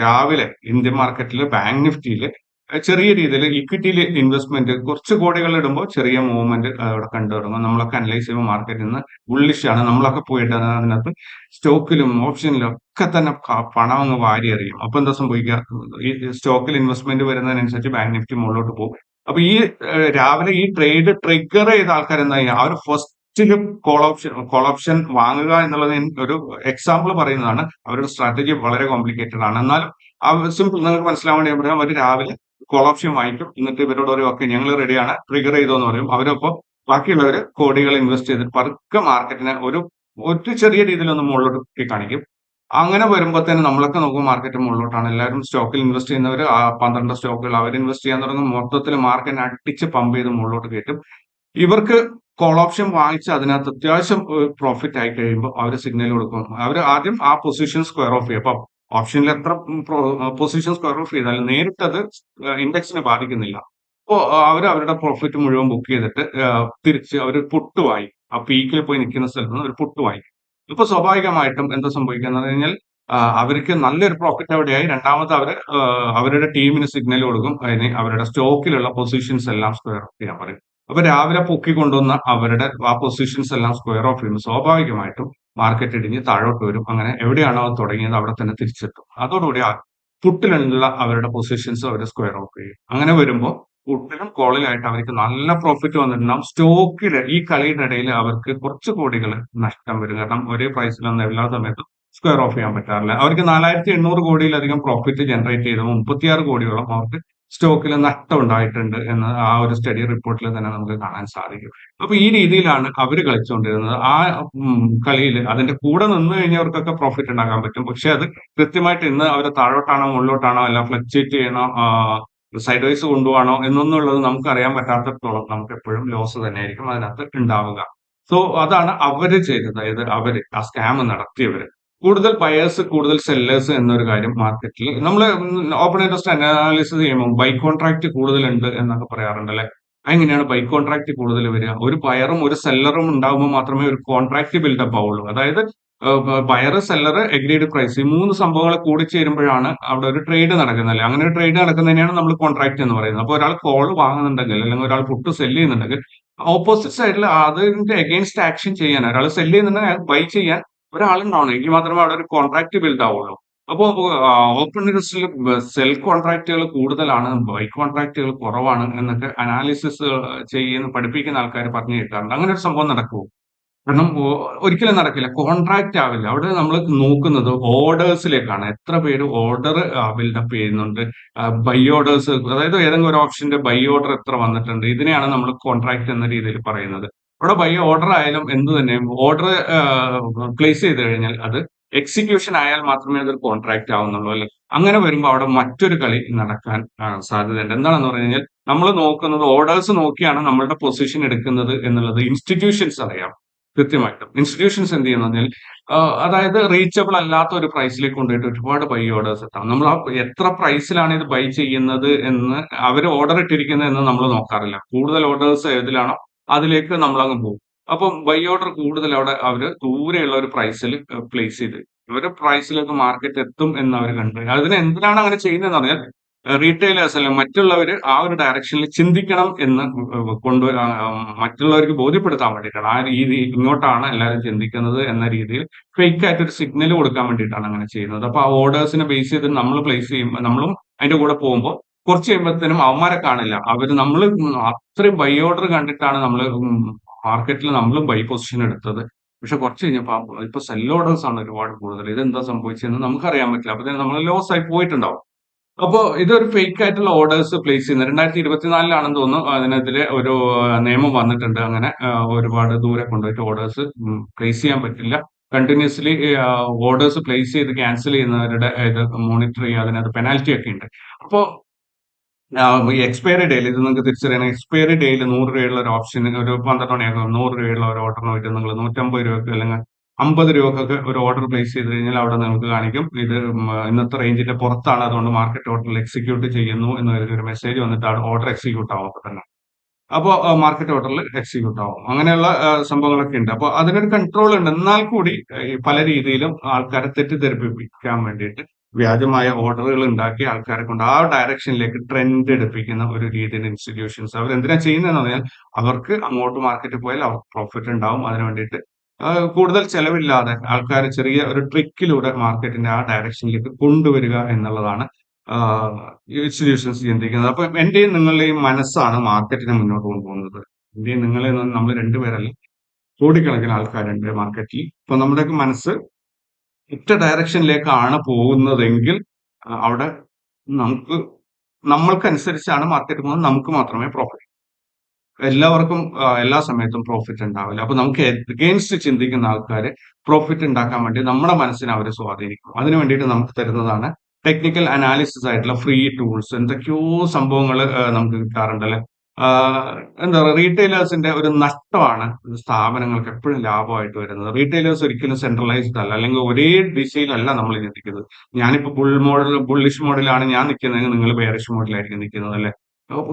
രാവിലെ ഇന്ത്യൻ മാർക്കറ്റിൽ ബാങ്ക് നിഫ്റ്റിയിൽ ചെറിയ രീതിയിൽ ഇക്വിറ്റിയിൽ ഇൻവെസ്റ്റ്മെന്റ് കുറച്ച് കോടികൾ ഇടുമ്പോൾ ചെറിയ മൂവ്മെന്റ് അവിടെ കണ്ടുവരുന്നു. നമ്മളൊക്കെ അനലൈസ് ചെയ്യുമ്പോൾ മാർക്കറ്റിൽ നിന്ന് ഉള്ളിഷാണ് നമ്മളൊക്കെ പോയിട്ട് അതിനകത്ത് സ്റ്റോക്കിലും ഓപ്ഷനിലും ഒക്കെ തന്നെ പണം അങ്ങ് വാരി അറിയും അപ്പൊ എന്താ സംഭവിക്കുക? ഈ സ്റ്റോക്കിൽ ഇൻവെസ്റ്റ്മെന്റ് വരുന്നതിനനുസരിച്ച് ബാങ്ക് നിഫ്റ്റി മുകളിലോട്ട് പോകും. അപ്പൊ ഈ രാവിലെ ഈ ട്രേഡ് ട്രിഗർ ചെയ്ത ആൾക്കാർ എന്താ ചെയ്യുക? അവർ ഫസ്റ്റിലും കോൾ ഓപ്ഷൻ കോൾ ഓപ്ഷൻ വാങ്ങുക എന്നുള്ളത് ഒരു എക്സാമ്പിൾ പറയുന്നതാണ്. അവരുടെ സ്ട്രാറ്റജി വളരെ കോംപ്ലിക്കേറ്റഡ് ആണ്. എന്നാലും സിമ്പിൾ നിങ്ങൾക്ക് മനസ്സിലാവേണ്ടി പറയാം അവർ രാവിലെ കോൾ ഓപ്ഷൻ വാങ്ങിക്കും. എന്നിട്ട് ഇവരോട് പറയും ഓക്കെ ഞങ്ങൾ റെഡിയാണ് ട്രിഗർ ചെയ്തോന്ന് പറയും. അവരൊപ്പം ബാക്കിയുള്ളവർ കോടികൾ ഇൻവെസ്റ്റ് ചെയ്ത് പതുക്കെ മാർക്കറ്റിനെ ഒരു ഒരു ചെറിയ രീതിയിലൊന്ന് മുകളിലോട്ട് കാണിക്കും. അങ്ങനെ വരുമ്പോൾ തന്നെ നമ്മളൊക്കെ നോക്കും മാർക്കറ്റ് മുകളിലോട്ടാണ്. എല്ലാവരും സ്റ്റോക്കിൽ ഇൻവെസ്റ്റ് ചെയ്യുന്നവർ ആ പന്ത്രണ്ട് സ്റ്റോക്കുകൾ അവർ ഇൻവെസ്റ്റ് ചെയ്യാൻ തുടങ്ങും. മൊത്തത്തിൽ മാർക്കറ്റിനെ അടിച്ച് പമ്പ് ചെയ്ത് മുകളിലോട്ട് കയറ്റും. ഇവർക്ക് കോൾ ഓപ്ഷൻ വാങ്ങിച്ച് അതിനകത്ത് അത്യാവശ്യം പ്രോഫിറ്റ് ആയി കഴിയുമ്പോൾ അവർ സിഗ്നൽ കൊടുക്കും. അവർ ആദ്യം ആ പൊസിഷൻ സ്ക്വയർ ഓഫ് ചെയ്യും. അപ്പൊ ഓപ്ഷനിൽ എത്ര പൊസിഷൻ സ്ക്വയർ ഓഫ് ചെയ്താലും നേരിട്ടത് ഇൻഡെക്സിനെ ബാധിക്കുന്നില്ല. അപ്പോൾ അവർ അവരുടെ പ്രോഫിറ്റ് മുഴുവൻ ബുക്ക് ചെയ്തിട്ട് തിരിച്ച് അവർ പുട്ട് വായി ആ പീക്കിൽ പോയി നിൽക്കുന്ന സ്ഥലത്ത് നിന്ന് അവർ പുട്ട് വായിക്കും ഇപ്പൊ സ്വാഭാവികമായിട്ടും എന്താ സംഭവിക്കുന്നത് കഴിഞ്ഞാൽ അവർക്ക് നല്ലൊരു പ്രോഫിറ്റ് അവിടെയായി. രണ്ടാമത് അവർ അവരുടെ ടീമിന് സിഗ്നൽ കൊടുക്കും. അതിന് അവരുടെ സ്റ്റോക്കിലുള്ള പൊസിഷൻസ് എല്ലാം സ്ക്വയർ ചെയ്യാൻ പറയും. അപ്പൊ രാവിലെ പൊക്കി കൊണ്ടുവന്ന അവരുടെ ആ പൊസിഷൻസ് എല്ലാം സ്ക്വയർ ഓഫ് ചെയ്യുമ്പോൾ സ്വാഭാവികമായിട്ടും മാർക്കറ്റ് ഇടിഞ്ഞ് താഴോട്ട് വരും. അങ്ങനെ എവിടെയാണോ തുടങ്ങിയത് അവിടെ തന്നെ തിരിച്ചെത്തും. അതോടുകൂടി പുട്ടിലുള്ള അവരുടെ പൊസിഷൻസ് അവർ സ്ക്വയർ ഓഫ് ചെയ്യും. അങ്ങനെ വരുമ്പോൾ പുട്ടിലും കോളിലായിട്ട് അവർക്ക് നല്ല പ്രോഫിറ്റ് വന്നിട്ടുണ്ടാവും. സ്റ്റോക്കിൽ ഈ കളിയുടെ ഇടയിൽ അവർക്ക് കുറച്ച് കോടികൾ നഷ്ടം വരും. കാരണം ഒരേ പ്രൈസിലൊന്നും എല്ലാ സമയത്തും സ്ക്വയർ ഓഫ് ചെയ്യാൻ പറ്റാറില്ല. അവർക്ക് നാലായിരത്തി എണ്ണൂറ് കോടിയിലധികം പ്രോഫിറ്റ് ജനറേറ്റ് ചെയ്ത മുപ്പത്തിയാറ് കോടിയോളം അവർക്ക് സ്റ്റോക്കിൽ നഷ്ടം ഉണ്ടായിട്ടുണ്ട് എന്ന് ആ ഒരു സ്റ്റഡി റിപ്പോർട്ടിൽ തന്നെ നമുക്ക് കാണാൻ സാധിക്കും. അപ്പൊ ഈ രീതിയിലാണ് അവർ കളിച്ചുകൊണ്ടിരുന്നത് ആ കളിയിൽ അതിന്റെ കൂടെ നിന്ന് കഴിഞ്ഞവർക്കൊക്കെ പ്രോഫിറ്റ് ഉണ്ടാക്കാൻ പറ്റും. പക്ഷെ അത് കൃത്യമായിട്ട് ഇന്ന് അവർ താഴോട്ടാണോ മുകളിലോട്ടാണോ അല്ല ഫ്ലക്ച്വേറ്റ് ചെയ്യണോ സൈഡ് വൈസ് കൊണ്ടുപോകണോ എന്നൊന്നുള്ളത് നമുക്ക് അറിയാൻ പറ്റാത്തടത്തോളം നമുക്ക് എപ്പോഴും ലോസ് തന്നെയായിരിക്കും അതിനകത്ത് ഉണ്ടാവുക. സോ അതാണ് അവർ ചെയ്തത്. അതായത് അവർ ആ സ്കാം നടത്തിയവര്. കൂടുതൽ ബയേഴ്സ് കൂടുതൽ സെല്ലേഴ്സ് എന്നൊരു കാര്യം മാർക്കറ്റിൽ നമ്മൾ ഓപ്പൺ ഇൻട്രസ്റ്റ് അനാലിസിസ് ചെയ്യുമ്പോൾ ബൈ കോൺട്രാക്ട് കൂടുതലുണ്ട് എന്നൊക്കെ പറയാറുണ്ട് അല്ലെ? എങ്ങനെയാണ് ബൈ കോൺട്രാക്ട് കൂടുതൽ വരിക? ഒരു ബയറും ഒരു സെല്ലറും ഉണ്ടാകുമ്പോൾ മാത്രമേ ഒരു കോൺട്രാക്ട് ബിൽഡപ്പ് ആവുള്ളൂ. അതായത് ബയർ സെല്ലർ എഗ്രീഡ് പ്രൈസ് ഈ മൂന്ന് സംഭവങ്ങൾ കൂടി ചേരുമ്പോഴാണ് അവിടെ ഒരു ട്രേഡ് നടക്കുന്നത് അങ്ങനെ ഒരു ട്രേഡ് നടക്കുന്നതിനെയാണ് നമ്മൾ കോൺട്രാക്ട് എന്ന് പറയുന്നത്. അപ്പോൾ ഒരാൾ കോൾ വാങ്ങുന്നുണ്ടെങ്കിൽ അല്ലെങ്കിൽ ഒരാൾ പുട്ട് സെൽ ചെയ്യുന്നുണ്ടെങ്കിൽ ഓപ്പോസിറ്റ് സൈഡിൽ അതിന്റെ അഗെയിൻസ്റ്റ് ആക്ഷൻ ചെയ്യാൻ ഒരാൾ സെൽ ചെയ്യുന്നുണ്ടെങ്കിൽ ബൈ ചെയ്യാൻ ഒരാളുണ്ടാവണം. എങ്കിൽ മാത്രമേ അവിടെ ഒരു കോൺട്രാക്ട് ബിൽഡ് ആവുള്ളൂ. അപ്പോൾ ഓപ്പൺ ഇൻഡസ്ട്രിയിൽ സെൽ കോൺട്രാക്റ്റുകൾ കൂടുതലാണ് ബൈ കോൺട്രാക്റ്റുകൾ കുറവാണ് എന്നൊക്കെ അനാലിസിസ് ചെയ്യുന്ന പഠിപ്പിക്കുന്ന ആൾക്കാർ പറഞ്ഞു കേൾക്കാറുണ്ട്. അങ്ങനെ ഒരു സംഭവം നടക്കുമോ കാരണം ഒരിക്കലും നടക്കില്ല. കോൺട്രാക്റ്റ് ആവില്ല. അവിടെ നമ്മൾ നോക്കുന്നത് ഓർഡേഴ്സിലേക്കാണ് എത്ര പേര് ഓർഡർ ബിൽഡപ്പ് ചെയ്യുന്നുണ്ട്? ബൈ ഓർഡേഴ്സ് അതായത് ഏതെങ്കിലും ഒരു ഓപ്ഷന്റെ ബൈ ഓർഡർ എത്ര വന്നിട്ടുണ്ട്? ഇതിനെയാണ് നമ്മൾ കോൺട്രാക്ട് എന്ന രീതിയിൽ പറയുന്നത്. അവിടെ ബൈ ഓർഡർ ആയാലും എന്ത് തന്നെ ഓർഡർ പ്ലേസ് ചെയ്ത് കഴിഞ്ഞാൽ അത് എക്സിക്യൂഷൻ ആയാൽ മാത്രമേ അതൊരു കോൺട്രാക്ട് ആവുന്നുള്ളൂ അല്ലെ? അങ്ങനെ വരുമ്പോൾ അവിടെ മറ്റൊരു കളി നടക്കാൻ സാധ്യതയുണ്ട്. എന്താണെന്ന് പറഞ്ഞു കഴിഞ്ഞാൽ നമ്മൾ നോക്കുന്നത് ഓർഡേഴ്സ് നോക്കിയാണ് നമ്മളുടെ പൊസിഷൻ എടുക്കുന്നത് എന്നുള്ളത് ഇൻസ്റ്റിറ്റ്യൂഷൻസ് അറിയാം കൃത്യമായിട്ടും. ഇൻസ്റ്റിറ്റ്യൂഷൻസ് എന്ത് ചെയ്യുന്നതിൽ അതായത് റീച്ചബിൾ അല്ലാത്ത ഒരു പ്രൈസിലേക്ക് കൊണ്ടുപോയിട്ട് ഒരുപാട് ബൈ ഓർഡേഴ്സ് എത്താം. നമ്മൾ ആ എത്ര പ്രൈസിലാണ് ഇത് ബൈ ചെയ്യുന്നത് എന്ന് അവർ ഓർഡർ ഇട്ടിരിക്കുന്നത് എന്ന് നമ്മൾ നോക്കാറില്ല. കൂടുതൽ ഓർഡേഴ്സ് ഏതിലാണോ അതിലേക്ക് നമ്മൾ അങ്ങ് പോകും. അപ്പം ബൈ ഓർഡർ കൂടുതൽ അവിടെ അവർ ദൂരെയുള്ള ഒരു പ്രൈസിൽ പ്ലേസ് ചെയ്ത്. ഒരു പ്രൈസിലേക്ക് മാർക്കറ്റ് എത്തും എന്ന് അവർ കണ്ടു അതിന് എന്തിനാണ് അങ്ങനെ ചെയ്യുന്നതെന്ന് പറഞ്ഞാൽ റീറ്റെയിലേഴ്സ് അല്ല മറ്റുള്ളവർ ആ ഒരു ഡയറക്ഷനിൽ ചിന്തിക്കണം എന്ന് കൊണ്ടുവരാൻ മറ്റുള്ളവർക്ക് ബോധ്യപ്പെടുത്താൻ വേണ്ടിയിട്ടാണ്. ആ രീതി ഇങ്ങോട്ടാണ് എല്ലാവരും ചിന്തിക്കുന്നത് എന്ന രീതിയിൽ ഫേക്ക് ആയിട്ട് ഒരു സിഗ്നൽ കൊടുക്കാൻ വേണ്ടിയിട്ടാണ് അങ്ങനെ ചെയ്യുന്നത്. അപ്പൊ ആ ഓർഡേഴ്സിനെ ബേസ് ചെയ്ത് നമ്മൾ പ്ലേസ് ചെയ്യുമ്പോൾ നമ്മളും അതിന്റെ കൂടെ പോകുമ്പോൾ കുറച്ച് കഴിയുമ്പോഴത്തേനും അവന്മാരെ കാണില്ല. അവർ നമ്മൾ അത്രയും ബൈ ഓർഡർ കണ്ടിട്ടാണ് നമ്മൾ മാർക്കറ്റിൽ നമ്മളും ബൈ പൊസിഷൻ എടുത്തത്. പക്ഷെ കുറച്ച് കഴിഞ്ഞപ്പോൾ ഇപ്പൊ സെൽ ഓർഡേഴ്സ് ആണ് ഒരുപാട് കൂടുതൽ. ഇതെന്താ സംഭവിച്ചതെന്ന് നമുക്കറിയാൻ പറ്റില്ല. അപ്പൊ തന്നെ നമ്മൾ ലോസ് ആയി പോയിട്ടുണ്ടാവും. അപ്പോൾ ഇതൊരു ഫേക്ക് ആയിട്ടുള്ള ഓർഡേഴ്സ് പ്ലേസ് ചെയ്യുന്നത് രണ്ടായിരത്തി ഇരുപത്തിനാലിലാണെന്ന് തോന്നുന്നു. അതിനെതിരെ ഒരു നിയമം വന്നിട്ടുണ്ട്. അങ്ങനെ ഒരുപാട് ദൂരെ കൊണ്ടുപോയിട്ട് ഓർഡേഴ്സ് പ്ലേസ് ചെയ്യാൻ പറ്റില്ല. കണ്ടിന്യൂസ്ലി ഓർഡേഴ്സ് പ്ലേസ് ചെയ്ത് ക്യാൻസൽ ചെയ്യുന്നവരുടെ ഇത് മോണിറ്റർ ചെയ്യുക അതിനകത്ത് പെനാൽറ്റി ഒക്കെ ഉണ്ട്. അപ്പോൾ ഈ എക്സ്പയറി ഡേയിൽ ഇത് നിങ്ങൾക്ക് തിരിച്ചറിയണം എക്സ്പയറി ഡേയിൽ നൂറ് രൂപയുള്ള ഒരു ഓപ്ഷൻ ഒരു പന്ത്രണ്ട് മണിയൊക്കെ നൂറ് രൂപയുള്ള ഒരു ഓർഡറിന് പോയിട്ട് നിങ്ങൾ നൂറ്റമ്പത് രൂപയ്ക്ക് അല്ലെങ്കിൽ അമ്പത് രൂപക്കൊക്കെ ഒരു ഓർഡർ പ്ലേസ് ചെയ്ത് കഴിഞ്ഞാൽ അവിടെ നിങ്ങൾക്ക് കാണിക്കും. ഇത് ഇന്നത്തെ റേഞ്ചിന്റെ പുറത്താണ്. അതുകൊണ്ട് മാർക്കറ്റ് ഓർഡറിൽ എക്സിക്യൂട്ട് ചെയ്യുന്നു എന്ന് ഒരു മെസ്സേജ് വന്നിട്ട് ഓർഡർ എക്സിക്യൂട്ട് ആവും അപ്പൊ തന്നെ. അപ്പോൾ മാർക്കറ്റ് ഓർഡറിൽ എക്സിക്യൂട്ട് ആവും. അങ്ങനെയുള്ള സംഭവങ്ങളൊക്കെ ഉണ്ട്. അപ്പോൾ അതിനൊരു കൺട്രോൾ ഉണ്ട്. എന്നാൽ കൂടി പല രീതിയിലും ആൾക്കാരെ തെറ്റിദ്ധരിപ്പിക്കാൻ വേണ്ടിയിട്ട് വ്യാജമായ ഓർഡറുകൾ ഉണ്ടാക്കി ആൾക്കാരെ കൊണ്ട് ആ ഡയറക്ഷനിലേക്ക് ട്രെൻഡ് എടുപ്പിക്കുന്ന ഒരു രീതിയിൽ ഇൻസ്റ്റിറ്റ്യൂഷൻസ് അവർ എന്തിനാ ചെയ്യുന്നതെന്ന് പറഞ്ഞാൽ അവർക്ക് അങ്ങോട്ട് മാർക്കറ്റിൽ പോയാൽ അവർക്ക് പ്രോഫിറ്റ് ഉണ്ടാവും. അതിന് വേണ്ടിയിട്ട് കൂടുതൽ ചെലവില്ലാതെ ആൾക്കാർ ചെറിയ ഒരു ട്രിക്കിലൂടെ മാർക്കറ്റിന്റെ ആ ഡയറക്ഷനിലേക്ക് കൊണ്ടുവരിക എന്നുള്ളതാണ് ഇൻസ്റ്റിറ്റ്യൂഷൻസ് ചിന്തിക്കുന്നത്. അപ്പൊ എന്റെയും നിങ്ങളുടെയും മനസ്സാണ് മാർക്കറ്റിനെ മുന്നോട്ട് കൊണ്ടുപോകുന്നത്. എന്റെയും നിങ്ങളെ നമ്മൾ രണ്ടുപേരല്ല കോടിക്കണക്കിന് ആൾക്കാരുണ്ട് മാർക്കറ്റിൽ ഇപ്പൊ നമ്മുടെയൊക്കെ മനസ്സ് ഒറ്റ ഡയറക്ഷനിലേക്കാണ് പോകുന്നതെങ്കിൽ അവിടെ നമുക്ക് നമ്മൾക്കനുസരിച്ചാണ് മാർക്കറ്റ് പോകുന്നത്. നമുക്ക് മാത്രമേ പ്രോഫിറ്റ് എല്ലാവർക്കും എല്ലാ സമയത്തും പ്രോഫിറ്റ് ഉണ്ടാവില്ല. അപ്പൊ നമുക്ക് എഗെയിൻസ്റ്റ് ചിന്തിക്കുന്ന ആൾക്കാര് പ്രോഫിറ്റ് ഉണ്ടാക്കാൻ വേണ്ടി നമ്മുടെ മനസ്സിനെ അവരെ സ്വാധീനിക്കും. അതിനു വേണ്ടിയിട്ട് നമുക്ക് തരുന്നതാണ് ടെക്നിക്കൽ അനാലിസിസ് ആയിട്ടുള്ള ഫ്രീ ടൂൾസ് എന്തൊക്കെയോ സംഭവങ്ങൾ നമുക്ക് കിട്ടാറുണ്ട് അല്ലെ എന്താ പറയുക റീറ്റെയിലേഴ്സിന്റെ ഒരു നഷ്ടമാണ് സ്ഥാപനങ്ങൾക്ക് എപ്പോഴും ലാഭമായിട്ട് വരുന്നത്. റീറ്റെയിലേഴ്സ് ഒരിക്കലും സെൻട്രലൈസ്ഡ് അല്ല. അല്ലെങ്കിൽ ഒരേ ദിശയിലല്ല നമ്മൾ ചിന്തിക്കുന്നത് ഞാനിപ്പോ ബുൾ മോഡൽ ബുള്ളിഷ് മോഡലാണ് ഞാൻ നിൽക്കുന്നതെങ്കിൽ നിങ്ങൾ ബെയറിഷ് മോഡലായിരിക്കും നിൽക്കുന്നത് അല്ലെ?